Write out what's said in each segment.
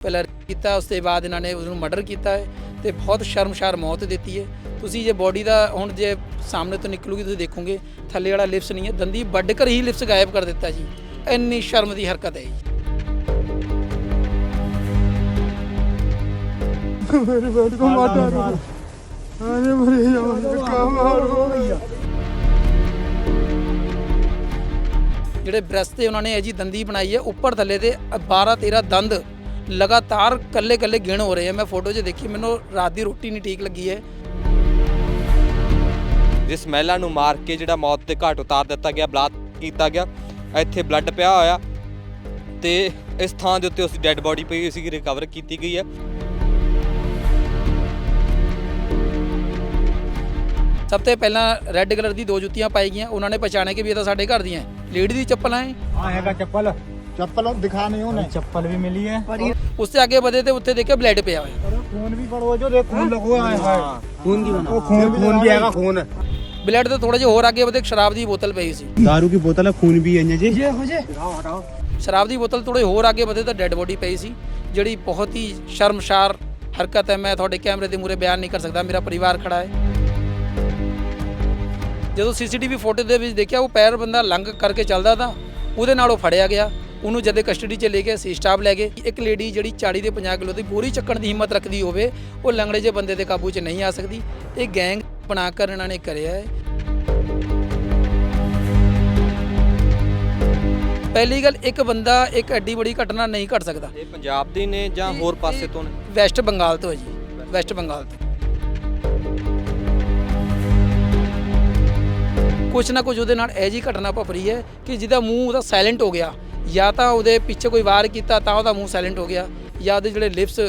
ਪਹਿਲਾਂ ਕੀਤਾ ਉਸ ਤੋਂ ਬਾਅਦ ਇਹਨਾਂ ਨੇ ਉਸ ਨੂੰ ਮਰਡਰ ਕੀਤਾ ਹੈ ਤੇ ਬਹੁਤ ਸ਼ਰਮਸ਼ਾਰ ਮੌਤ ਦਿੱਤੀ ਹੈ। ਤੁਸੀਂ ਜੇ ਬੋਡੀ ਦਾ ਹੁਣ ਜੇ ਸਾਹਮਣੇ ਤੋਂ ਨਿਕਲੂਗੀ ਤੁਸੀਂ ਦੇਖੋਗੇ ਥੱਲੇ ਵਾਲਾ ਲਿਪਸ ਨਹੀਂ ਹੈ। ਦੰਦੀ ਵੱਢ ਕਰ ਹੀ ਲਿਪਸ ਗਾਇਬ ਕਰ ਦਿੱਤਾ ਜੀ। ਇੰਨੀ ਸ਼ਰਮ ਦੀ ਹਰਕਤ ਹੈ ਜੀ। ਜਿਹੜੇ ਬ੍ਰਸ਼ ਤੇ ਉਹਨਾਂ ਨੇ ਇਹ ਜੀ ਦੰਦੀ ਬਣਾਈ ਹੈ ਉੱਪਰ ਥੱਲੇ ਤੇ 12 13 ਦੰਦ ਲਗਾਤਾਰ ਕੱਲੇ ਕੱਲੇ ਗਿਣ ਹੋ ਰਹੇ ਆ। ਮੈਂ ਫੋਟੋ 'ਚ ਦੇਖੀ ਮੈਨੂੰ ਰਾਤ ਦੀ ਰੋਟੀ ਨਹੀਂ ਠੀਕ ਲੱਗੀ ਹੈ। ਜਿਸ ਮਹਿਲਾ ਨੂੰ ਮਾਰ ਕੇ ਜਿਹੜਾ ਮੌਤ ਦੇ ਘਾਟ ਉਤਾਰ ਦਿੱਤਾ ਗਿਆ ਬਲਾਤ ਕੀਤਾ ਗਿਆ ਇੱਥੇ ਬਲੱਡ ਪਿਆ ਹੋਇਆ ਤੇ ਇਸ ਥਾਂ ਦੇ ਉੱਤੇ ਉਸ ਦੀ ਡੈੱਡ ਬਾਡੀ ਪਈ ਹੋਈ ਸੀ ਰਿਕਵਰ ਕੀਤੀ ਗਈ ਹੈ। ਸਭ ਤੋਂ ਪਹਿਲਾਂ ਰੈੱਡ ਕਲਰ ਦੀ ਦੋ ਜੁੱਤੀਆਂ ਪਾਈ ਗਈਆਂ ਉਹਨਾਂ ਨੇ ਪਛਾਣਿਆ ਕਿ ਵੀ ਇਹ ਤਾਂ ਸਾਡੇ ਘਰ ਦੀਆਂ ਲੇਡੀ ਦੀ ਚੱਪਲਾਂ ਹੈ। ਹਾਂ ਹੈਗਾ ਚੱਪਲ। चप्पल दिखा नहीं उन्हें चप्पल भी मिली है ਉਸ ਤੇ ਅੱਗੇ ਵਧੇ ਤੇ ਉੱਥੇ ਦੇਖਿਆ ਬਲੱਡ ਪਿਆ ਹੋਇਆ खून भी पड़ो जो देख खून लगा है खून की वो खून खून भी आएगा खून ਬਲੱਡ ਤੋਂ ਥੋੜਾ ਜਿਹਾ ਹੋਰ ਅੱਗੇ ਵਧੇ ਇੱਕ ਸ਼ਰਾਬ ਦੀ ਬੋਤਲ ਪਈ ਸੀ दारू की बोतल है खून भी है जी ਸ਼ਰਾਬ ਦੀ ਬੋਤਲ ਥੋੜੇ ਹੋਰ ਅੱਗੇ ਵਧੇ ਤਾਂ ਡੈੱਡ ਬੋਡੀ ਪਈ ਸੀ ਜਿਹੜੀ ਬਹੁਤ ਹੀ ਸ਼ਰਮਸ਼ਾਰ ਹਰਕਤ ਹੈ ਮੈਂ ਤੁਹਾਡੇ ਕੈਮਰੇ ਦੇ ਮੂਰੇ ਬਿਆਨ ਨਹੀਂ ਕਰ ਸਕਦਾ ਮੇਰਾ ਪਰਿਵਾਰ ਖੜਾ ਹੈ ਜਦੋਂ ਸੀਸੀਟੀਵੀ ਫੋਟੋ ਦੇ ਵਿੱਚ ਦੇਖਿਆ ਉਹ ਪੈਰ ਬੰਦਾ ਲੰਘ ਕਰਕੇ ਚੱਲਦਾ ਤਾਂ ਉਹਦੇ ਨਾਲ ਉਹ ਫੜਿਆ ਗਿਆ ਉਹਨੂੰ ਜਦੇ ਕਸਟਡੀ 'ਚ ਲੈ ਕੇ ਸੀ ਸਟਾਫ ਲੈ ਗਏ ਇੱਕ ਲੇਡੀ ਜਿਹੜੀ 40 ਦੇ 50 ਕਿਲੋ ਦੀ ਬੋਰੀ ਚੱਕਣ ਦੀ ਹਿੰਮਤ ਰੱਖਦੀ ਹੋਵੇ ਉਹ ਲੰਗੜੇ ਜੇ ਬੰਦੇ ਦੇ ਕਾਬੂ 'ਚ ਨਹੀਂ ਆ ਸਕਦੀ। ਇਹ ਗੈਂਗ ਬਣਾ ਕਰ ਇਹਨਾਂ ਨੇ ਕਰਿਆ ਹੈ। ਪਹਿਲੀ ਗੱਲ ਇੱਕ ਬੰਦਾ ਇੱਕ ਐਡੀ ਬੜੀ ਘਟਨਾ ਨਹੀਂ ਘਟ ਸਕਦਾ। ਇਹ ਪੰਜਾਬ ਦੇ ਨੇ ਜਾਂ ਹੋਰ ਪਾਸੇ ਤੋਂ ਨੇ? ਵੈਸਟ ਬੰਗਾਲ ਤੋਂ ਹੈ ਜੀ ਵੈਸਟ ਬੰਗਾਲ ਤੋਂ। ਕੁਛ ਨਾ ਕੁਛ ਉਹਦੇ ਨਾਲ ਇਹ ਜੀ ਘਟਨਾ ਵਾਪਰੀ ਹੈ ਕਿ ਜਿਹਦਾ ਮੂੰਹ ਉਹਦਾ ਸਾਇਲੈਂਟ ਹੋ ਗਿਆ। ਜਾਂ ਤਾਂ ਉਹਦੇ ਪਿੱਛੇ ਕੋਈ ਵਾਰ ਕੀਤਾ ਤਾਂ ਉਹਦਾ ਮੂੰਹ ਸਾਇਲੈਂਟ ਹੋ ਗਿਆ, ਜਾਂ ਉਹਦੇ ਜਿਹੜੇ ਲਿਪਸ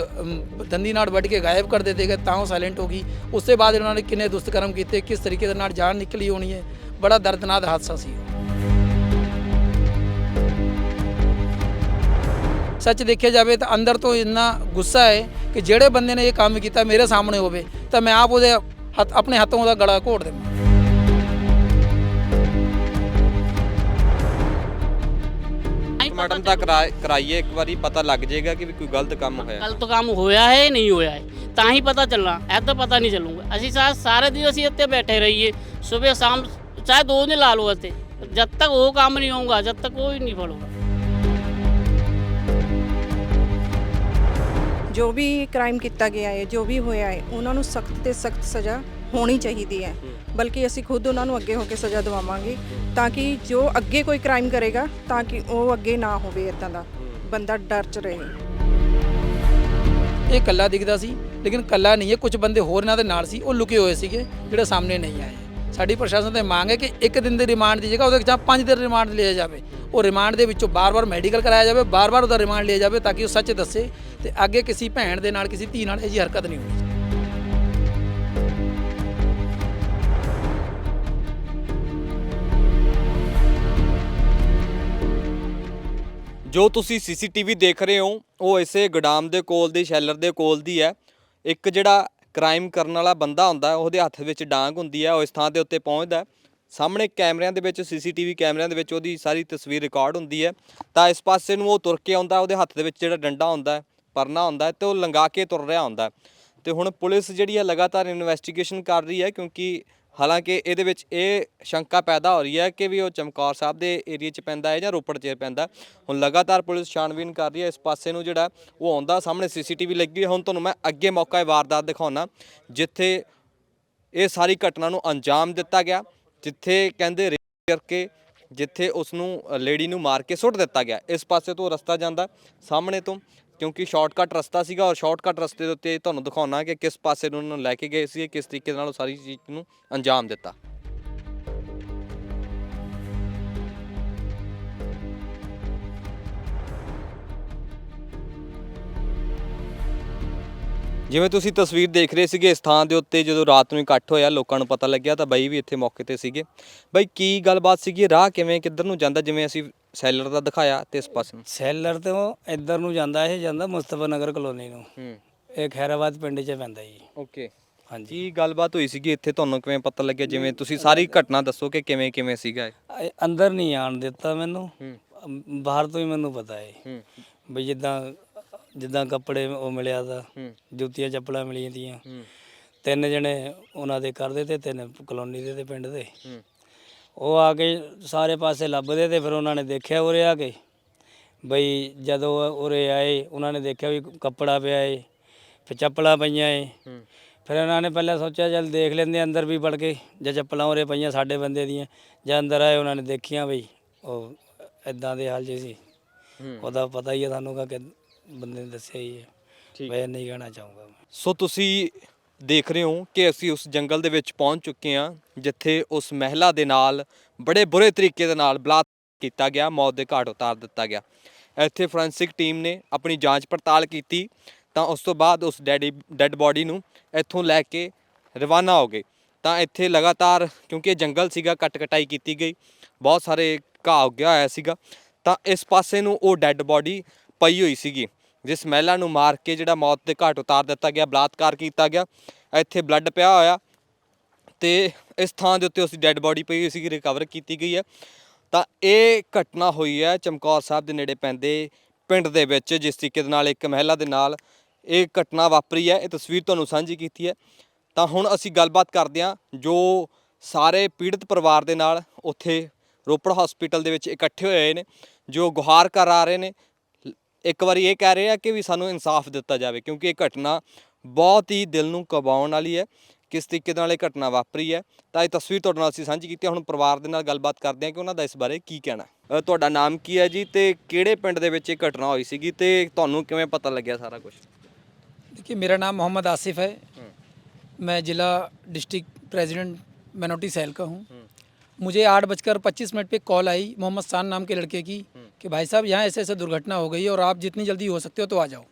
ਦੰਦੀ ਨਾਲ ਵੱਢ ਕੇ ਗਾਇਬ ਕਰ ਦਿੱਤੇ ਗਏ ਤਾਂ ਉਹ ਸਾਇਲੈਂਟ ਹੋ ਗਈ। ਉਸ ਤੋਂ ਬਾਅਦ ਇਹਨਾਂ ਨੇ ਕਿੰਨੇ ਦੁਸ਼ਕਰਮ ਕੀਤੇ, ਕਿਸ ਤਰੀਕੇ ਦੇ ਨਾਲ ਜਾਨ ਨਿਕਲੀ ਹੋਣੀ ਹੈ, ਬੜਾ ਦਰਦਨਾਕ ਹਾਦਸਾ ਸੀ। ਸੱਚ ਦੇਖਿਆ ਜਾਵੇ ਤਾਂ ਅੰਦਰ ਤੋਂ ਇੰਨਾ ਗੁੱਸਾ ਹੈ ਕਿ ਜਿਹੜੇ ਬੰਦੇ ਨੇ ਇਹ ਕੰਮ ਕੀਤਾ ਮੇਰੇ ਸਾਹਮਣੇ ਹੋਵੇ, ਤਾਂ ਮੈਂ ਆਪ ਉਹਦੇ ਹੱਥ, ਆਪਣੇ ਹੱਥੋਂ ਉਹਦਾ ਗਲਾ ਘੋਟ ਦੇਵਾਂ ਦਾ ਕਰਾ- ਕਰਾਈਏ ਇੱਕ ਵਾਰੀ ਪਤਾ ਲੱਗ ਜਾਏਗਾ ਕਿ ਵੀ ਕੋਈ ਗਲਤ ਕੰਮ ਹੋਇਆ। ਗਲਤ ਕੰਮ ਹੋਇਆ ਹੈ ਨਹੀਂ ਹੋਇਆ ਹੈ ਤਾਂ ਹੀ ਪਤਾ ਚੱਲਣਾ। ਐਦਾਂ ਪਤਾ ਨਹੀਂ ਚੱਲੂਗਾ। ਅਸੀਂ ਸਾ- ਸਾਰੇ ਦਿਨ ਅਸੀਂ ਇੱਥੇ ਬੈਠੇ ਰਹੀਏ ਸਵੇਰ ਸ਼ਾਮ ਚਾਹੇ ਦੋ ਦਿਨ ਲਾ ਲਓ ਇੱਥੇ ਜਦ ਤੱਕ ਉਹ ਕੰਮ ਨਹੀਂ ਹੋਊਗਾ ਜਦ ਤੱਕ ਕੋਈ ਨਹੀਂ ਫੜੂਗਾ। ਜੋ ਵੀ ਕ੍ਰਾਈਮ ਕੀਤਾ ਗਿਆ ਹੈ ਜੋ ਵੀ ਹੋਇਆ ਹੈ ਉਹਨਾਂ ਨੂੰ ਸਖਤ ਤੇ ਸਖਤ ਸਜ਼ਾ ਹੋਣੀ ਚਾਹੀਦੀ ਹੈ। ਬਲਕਿ ਅਸੀਂ ਖੁਦ ਉਹਨਾਂ ਨੂੰ ਅੱਗੇ ਹੋ ਕੇ ਸਜ਼ਾ ਦਿਵਾਵਾਂਗੇ ਤਾਂ ਕਿ ਜੋ ਅੱਗੇ ਕੋਈ ਕ੍ਰਾਈਮ ਕਰੇਗਾ ਤਾਂ ਕਿ ਉਹ ਅੱਗੇ ਨਾ ਹੋਵੇ ਇਦਾਂ ਦਾ। ਬੰਦਾ ਡਰ ਚ ਰਹੇ। ਇਹ ਕੱਲਾ ਦਿਖਦਾ ਸੀ, ਲੇਕਿਨ ਕੱਲਾ ਨਹੀਂ ਹੈ, ਕੁਝ ਬੰਦੇ ਹੋਰ ਇਹਨਾਂ ਦੇ ਨਾਲ ਸੀ, ਉਹ ਲੁਕੇ ਹੋਏ ਸੀਗੇ, ਜਿਹੜੇ ਸਾਹਮਣੇ ਨਹੀਂ ਆਏ। ਸਾਡੀ ਪ੍ਰਸ਼ਾਸਨ ਤੇ ਮੰਗ ਹੈ ਕਿ ਇੱਕ ਦਿਨ ਦੀ ਰਿਮਾਂਡ ਦੀ ਜਗ੍ਹਾ ਉਹਦੇ ਜਾਂ ਪੰਜ ਦਿਨ ਰਿਮਾਂਡ ਲਿਆ ਜਾਵੇ। ਉਹ ਰਿਮਾਂਡ ਦੇ ਵਿੱਚੋਂ ਬਾਰ-ਬਾਰ ਮੈਡੀਕਲ ਕਰਾਇਆ ਜਾਵੇ, ਬਾਰ-ਬਾਰ ਉਹਦਾ ਰਿਮਾਂਡ ਲਿਆ ਜਾਵੇ ਤਾਂ ਕਿ ਉਹ ਸੱਚ ਦੱਸੇ ਤੇ ਅੱਗੇ ਕਿਸੇ ਭੈਣ ਦੇ ਨਾਲ, ਕਿਸੇ ਧੀ ਨਾਲ ਇਹ ਜਿਹੀ ਹਰਕਤ ਨਹੀਂ ਹੋਣੀ ਜੋ ਤੁਸੀਂ ਸੀਸੀਟੀਵੀ ਦੇਖ ਰਹੇ ਹੋ, ਉਹ ਇਸੇ ਗੋਦਾਮ ਦੇ ਕੋਲ ਦੀ, ਸ਼ੈਲਰ ਦੇ ਕੋਲ ਦੀ ਹੈ। ਇੱਕ ਜਿਹੜਾ ਕ੍ਰਾਈਮ ਕਰਨ ਵਾਲਾ ਬੰਦਾ ਹੁੰਦਾ ਉਹਦੇ ਹੱਥ ਵਿੱਚ ਡਾਂਗ ਹੁੰਦੀ ਹੈ, ਉਹ ਇਸ ਥਾਂ ਦੇ ਉੱਤੇ ਪਹੁੰਚਦਾ ਸਾਹਮਣੇ ਕੈਮਰਿਆਂ ਦੇ ਵਿੱਚ, ਸੀਸੀਟੀਵੀ ਕੈਮਰਿਆਂ ਦੇ ਵਿੱਚ ਉਹਦੀ ਸਾਰੀ ਤਸਵੀਰ ਰਿਕਾਰਡ ਹੁੰਦੀ ਹੈ। ਤਾਂ ਇਸ ਪਾਸੇ ਨੂੰ ਉਹ ਤੁਰ ਕੇ ਆਉਂਦਾ ਉਹਦੇ ਹੱਥ ਦੇ ਵਿੱਚ ਜਿਹੜਾ ਡੰਡਾ ਹੁੰਦਾ ਪਰਨਾ ਹੁੰਦਾ ਹੈ ਤੇ ਉਹ ਲੰਗਾ ਕੇ ਤੁਰ ਰਿਹਾ ਹੁੰਦਾ ਹੈ। ਤੇ ਹੁਣ ਪੁਲਿਸ ਜਿਹੜੀ ਹੈ, ਲਗਾਤਾਰ ਇਨਵੈਸਟੀਗੇਸ਼ਨ ਕਰ ਰਹੀ ਹੈ, ਕਿਉਂਕਿ ਹਾਲਾਂਕਿ ਇਹਦੇ ਵਿੱਚ ਇਹ ਸ਼ੰਕਾ ਪੈਦਾ ਹੋ ਰਹੀ ਹੈ ਕਿ ਵੀ ਉਹ ਚਮਕੌਰ ਸਾਹਿਬ ਦੇ ਏਰੀਆ 'ਚ ਪੈਂਦਾ ਹੈ ਜਾਂ ਰੋਪੜ 'ਚ ਪੈਂਦਾ ਹੁਣ ਲਗਾਤਾਰ ਪੁਲਿਸ ਛਾਣਬੀਨ ਕਰ ਰਹੀ ਹੈ, ਇਸ ਪਾਸੇ ਨੂੰ ਜਿਹੜਾ ਉਹ ਆਉਂਦਾ, ਸਾਹਮਣੇ ਸੀਸੀਟੀਵੀ ਲੱਗੀ ਹੋਈ ਹੈ। ਹੁਣ ਤੁਹਾਨੂੰ ਮੈਂ ਅੱਗੇ ਮੌਕਾ ਇਹ ਵਾਰਦਾਤ ਦਿਖਾਉਣਾ, ਜਿੱਥੇ ਇਹ ਸਾਰੀ ਘਟਨਾ ਨੂੰ ਅੰਜਾਮ ਦਿੱਤਾ ਗਿਆ, ਜਿੱਥੇ ਕਹਿੰਦੇ ਰੇਪ ਕਰਕੇ, ਜਿੱਥੇ ਉਸ ਨੂੰ ਲੇਡੀ ਨੂੰ ਮਾਰ ਕੇ ਸੁੱਟ ਦਿੱਤਾ ਗਿਆ ਇਸ ਪਾਸੇ ਤੋਂ ਰਸਤਾ ਜਾਂਦਾ, ਸਾਹਮਣੇ ਤੋਂ ਕਿਉਂਕਿ ਸ਼ਾਰਟਕਟ ਰਸਤਾ ਸੀਗਾ ਔਰ ਸ਼ਾਰਟਕਟ ਰਸਤੇ ਦੇ ਉੱਤੇ ਤੁਹਾਨੂੰ ਦਿਖਾਉਣਾ ਕਿ ਕਿਸ ਪਾਸੇ ਨੂੰ ਉਹਨਾਂ ਨੂੰ ਲੈ ਕੇ ਗਏ ਸੀ ਕਿਸ ਤਰੀਕੇ ਨਾਲ ਉਹ ਸਾਰੀ ਚੀਜ਼ ਨੂੰ ਅੰਜਾਮ ਦਿੱਤਾ। ਜਿਵੇਂ ਤੁਸੀਂ ਤਸਵੀਰ ਦੇਖ ਰਹੇ ਸੀਗੇ ਇਸ ਥਾਂ ਦੇ ਉੱਤੇ ਜਦੋਂ ਰਾਤ ਨੂੰ ਇਕੱਠ ਹੋਇਆ ਲੋਕਾਂ ਨੂੰ ਪਤਾ ਲੱਗਿਆ ਤਾਂ ਬਾਈ ਵੀ ਇੱਥੇ ਮੌਕੇ ਤੇ ਸੀਗੇ। ਬਾਈ ਕੀ ਗੱਲਬਾਤ ਸੀਗੀ? ਰਾਹ ਕਿਵੇਂ ਕਿੱਧਰ ਨੂੰ ਜਾਂਦਾ? ਜਿਵੇਂ ਅਸੀਂ ਸੈਲਰ ਦਾ ਦਿਖਾਇਆ ਤੇ ਇਸ ਪਾਸੇ ਨੂੰ। ਸੈਲਰ ਤੋਂ ਇੱਧਰ ਨੂੰ ਜਾਂਦਾ ਇਹ ਜਾਂਦਾ ਮੁਸਤਫਾ ਨਗਰ ਕਲੋਨੀ ਨੂੰ। ਹੂੰ। ਇਹ ਖੈਰਾਬਾਦ ਪਿੰਡ 'ਚ ਪੈਂਦਾ ਜੀ। ਓਕੇ। ਹਾਂਜੀ। ਕੀ ਗੱਲਬਾਤ ਹੋਈ ਸੀਗੀ? ਇੱਥੇ ਤੁਹਾਨੂੰ ਕਿਵੇਂ ਪਤਾ ਲੱਗਿਆ? ਜਿਵੇਂ ਤੁਸੀਂ ਸਾਰੀ ਘਟਨਾ ਦੱਸੋ ਕਿ ਕਿਵੇਂ ਕਿਵੇਂ ਸੀਗਾ ਇਹ? ਅੰਦਰ ਨਹੀਂ ਆਣ ਦਿੱਤਾ ਮੈਨੂੰ। ਹੂੰ। ਬਾਹਰ ਤੋਂ ਹੀ ਮੈਨੂੰ ਪਤਾ ਹੈ ਹੂੰ। ਵੀ ਜਿੱਦਾਂ ਜਿੱਦਾਂ ਕੱਪੜੇ ਉਹ ਮਿਲਿਆ ਦਾ ਹੂੰ। ਜੁੱਤੀਆਂ ਚੱਪਲਾਂ ਮਿਲੀਆਂ ਤੀਆਂ। ਹੂੰ। ਤਿੰਨ ਜਣੇ ਉਹਨਾਂ ਦੇ ਕਰਦੇ ਤੇ ਤਿੰਨ ਕਲੋਨੀ ਦੇ ਤੇ ਪਿੰਡ ਦੇ। ਹੂੰ। ਉਹ ਆ ਕੇ ਸਾਰੇ ਪਾਸੇ ਲੱਭਦੇ ਤੇ ਫਿਰ ਉਹਨਾਂ ਨੇ ਦੇਖਿਆ ਉਰੇ ਆ ਕੇ। ਬਈ ਜਦੋਂ ਉਰੇ ਆਏ ਉਹਨਾਂ ਨੇ ਦੇਖਿਆ ਵੀ ਕੱਪੜਾ ਪਿਆ ਏ ਫਿਰ ਚੱਪਲਾਂ ਪਈਆਂ ਏ। ਹੂੰ। ਫਿਰ ਉਹਨਾਂ ਨੇ ਪਹਿਲਾਂ ਸੋਚਿਆ ਚੱਲ ਦੇਖ ਲੈਂਦੇ ਅੰਦਰ ਵੀ ਵੜ ਕੇ ਜੇ ਚੱਪਲਾਂ ਉਰੇ ਪਈਆਂ ਸਾਡੇ ਬੰਦੇ ਦੀਆਂ ਜਦ ਅੰਦਰ ਆਏ ਉਹਨਾਂ ਨੇ ਦੇਖੀਆਂ ਬਈ ਉਹ ਇਦਾਂ ਦੇ ਹਾਲ 'ਚ ਸੀ। ਹੂੰ। ਉਹਦਾ ਪਤਾ ਹੀ ਹੈ ਤੁਹਾਨੂੰ ਕਿ ਬੰਦੇ ਨੇ ਦੱਸਿਆ ਹੀ ਹੈ। ਮੈਂ ਨਹੀਂ ਕਹਿਣਾ ਚਾਹੂੰਗਾ। ਮੈਂ ਸੋ ਤੁਸੀਂ ਦੇਖ ਰਹੇ ਹੋ ਕਿ ਅਸੀਂ ਉਸ ਜੰਗਲ ਦੇ ਵਿੱਚ ਪਹੁੰਚ ਚੁੱਕੇ ਹਾਂ ਜਿੱਥੇ ਉਸ ਮਹਿਲਾ ਦੇ ਨਾਲ ਬੜੇ ਬੁਰੇ ਤਰੀਕੇ ਦੇ ਨਾਲ ਬਲਾਤ ਕੀਤਾ ਗਿਆ ਮੌਤ ਦੇ ਘਾਟ ਉਤਾਰ ਦਿੱਤਾ ਗਿਆ। ਇੱਥੇ ਫੋਰੈਂਸਿਕ ਟੀਮ ਨੇ ਆਪਣੀ ਜਾਂਚ ਪੜਤਾਲ ਕੀਤੀ ਤਾਂ ਉਸ ਤੋਂ ਬਾਅਦ ਉਸ ਡੈਡੀ ਡੈੱਡ ਬੋਡੀ ਨੂੰ ਇੱਥੋਂ ਲੈ ਕੇ ਰਵਾਨਾ ਹੋ ਗਏ। ਤਾਂ ਇੱਥੇ ਲਗਾਤਾਰ ਕਿਉਂਕਿ ਇਹ ਜੰਗਲ ਸੀਗਾ ਕੱਟ ਕਟਾਈ ਕੀਤੀ ਗਈ ਬਹੁਤ ਸਾਰੇ ਘਾਹ ਉੱਗਿਆ ਹੋਇਆ ਸੀਗਾ ਤਾਂ ਇਸ ਪਾਸੇ ਨੂੰ ਉਹ ਡੈੱਡ ਬੋਡੀ ਪਈ ਹੋਈ ਸੀਗੀ। ਜਿਸ ਮਹਿਲਾ ਨੂੰ ਮਾਰ ਕੇ ਜਿਹੜਾ ਮੌਤ ਦੇ ਘਾਟ ਉਤਾਰ ਦਿੱਤਾ ਗਿਆ, ਬਲਾਤਕਾਰ ਕੀਤਾ ਗਿਆ, ਇੱਥੇ ਬਲੱਡ ਪਿਆ ਹੋਇਆ ਤੇ ਇਸ ਥਾਂ ਦੇ ਉੱਤੇ ਉਸ ਦੀ ਡੈੱਡ ਬੋਡੀ ਪਈ ਹੋਈ ਸੀ ਰਿਕਵਰ ਕੀਤੀ ਗਈ ਹੈ। ਤਾਂ ਇਹ ਘਟਨਾ ਹੋਈ ਹੈ ਚਮਕੌਰ ਸਾਹਿਬ ਦੇ ਨੇੜੇ ਪੈਂਦੇ ਪਿੰਡ ਦੇ ਵਿੱਚ, ਜਿਸ ਤਰੀਕੇ ਦੇ ਨਾਲ ਇੱਕ ਮਹਿਲਾ ਦੇ ਨਾਲ ਇਹ ਘਟਨਾ ਵਾਪਰੀ ਹੈ। ਇਹ ਤਸਵੀਰ ਤੁਹਾਨੂੰ ਸਾਂਝੀ ਕੀਤੀ ਹੈ। ਤਾਂ ਹੁਣ ਅਸੀਂ ਗੱਲਬਾਤ ਕਰਦੇ ਹਾਂ ਜੋ ਸਾਰੇ ਪੀੜਤ ਪਰਿਵਾਰ ਦੇ ਨਾਲ ਉੱਥੇ ਰੋਪੜ ਹਸਪੀਟਲ ਦੇ ਵਿੱਚ ਇਕੱਠੇ ਹੋਏ ਨੇ, ਜੋ ਗੁਹਾਰ ਕਰ ਆ ਰਹੇ ਨੇ ਇੱਕ ਵਾਰੀ ਇਹ ਕਹਿ ਰਹੇ ਆ ਕਿ ਵੀ ਸਾਨੂੰ ਇਨਸਾਫ ਦਿੱਤਾ ਜਾਵੇ ਕਿਉਂਕਿ ਇਹ ਘਟਨਾ ਬਹੁਤ ਹੀ ਦਿਲ ਨੂੰ ਕਬਾਉਣ ਵਾਲੀ ਹੈ ਕਿਸ ਤਰੀਕੇ ਨਾਲ ਇਹ ਘਟਨਾ ਵਾਪਰੀ ਹੈ ਤਾਂ ਇਹ ਤਸਵੀਰ ਤੁਹਾਡੇ ਨਾਲ ਅਸੀਂ ਸਾਂਝੀ ਕੀਤੀ ਹੈ। ਹੁਣ ਪਰਿਵਾਰ ਦੇ ਨਾਲ ਗੱਲਬਾਤ ਕਰਦੇ ਹਾਂ ਕਿ ਉਹਨਾਂ ਦਾ ਇਸ ਬਾਰੇ ਕੀ ਕਹਿਣਾ ਹੈ ਅ, ਤੁਹਾਡਾ ਨਾਮ ਕੀ ਹੈ ਜੀ ਤੇ ਕਿਹੜੇ ਪਿੰਡ ਦੇ ਵਿੱਚ ਇਹ ਘਟਨਾ ਹੋਈ ਸੀਗੀ ਤੇ ਤੁਹਾਨੂੰ ਕਿਵੇਂ ਪਤਾ ਲੱਗਿਆ ਸਾਰਾ ਕੁਝ देखिए मेरा नाम मोहम्मद आसिफ है मैं जिला डिस्ट्रिक्ट प्रेसिडेंट मिनोरिटी सेल का हूँ मुझे आठ बजकर पच्चीस मिनट पे कॉल आई मोहम्मद शान नाम के लड़के की कि भाई साहब यहाँ ऐसे ऐसे दुर्घटना हो गई है और आप जितनी जल्दी हो सकते हो तो आ जाओ।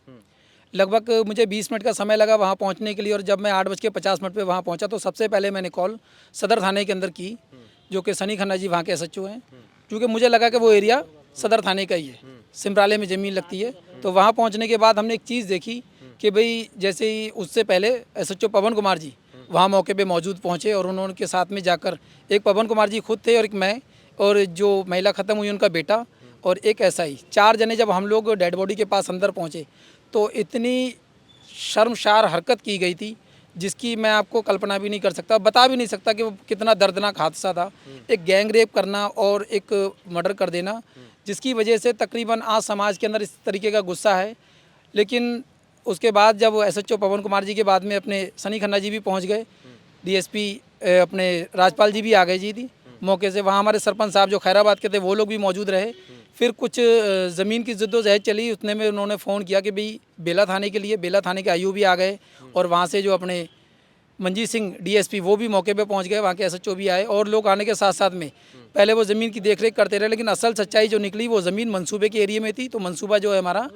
लगभग मुझे 20 मिनट का समय लगा वहाँ पहुँचने के लिए और जब मैं आठ बज के पचास मिनट पर वहाँ पहुँचा तो सबसे पहले मैंने कॉल सदर थाने के अंदर की जो कि सनी खन्ना जी वहाँ के एसएचओ हैं। क्योंकि मुझे लगा कि वो एरिया सदर थाने का ही है। सिमराले में ज़मीन लगती है। तो वहाँ पहुँचने के बाद हमने एक चीज़ देखी कि भाई जैसे ही उससे पहले एसएचओ पवन कुमार जी वहाँ मौके पे मौजूद पहुँचे और उन्होंने के साथ में जाकर एक पवन कुमार जी खुद थे और एक मैं और जो महिला ख़त्म हुई उनका बेटा और एक ऐसा ही चार जने जब हम लोग डेड बॉडी के पास अंदर पहुँचे तो इतनी शर्मशार हरकत की गई थी, जिसकी मैं आपको कल्पना भी नहीं कर सकता, बता भी नहीं सकता कि वो कितना दर्दनाक हादसा था। एक गैंग रेप करना और एक मर्डर कर देना, जिसकी वजह से तकरीबन आज समाज के अंदर इस तरीके का गुस्सा है। लेकिन उसके बाद जब S H O Pawan Kumar ji के बाद में अपने सनी खन्ना जी भी पहुँच गए, डीएसपी अपने राजपाल जी भी आ गए जी थी मौके से वहाँ हमारे सरपंच साहब जो खैराबाद के थे, वो लोग भी मौजूद रहे। फिर कुछ ज़मीन की जद्दोजहद चली, उतने में उन्होंने फ़ोन किया कि भाई बेला थाने के लिए, बेला थाने के आयु भी आ गए और वहाँ से जो अपने मंजीत सिंह डीएसपी, वो भी मौके पे पहुँच गए, वहाँ के एसएचओ भी आए और लोग आने के साथ साथ में, पहले वो ज़मीन की देखरेख करते रहे, लेकिन असल सच्चाई जो निकली, वो ज़मीन मंसूबे के एरिए में थी तो मंसूबा जो है हमारा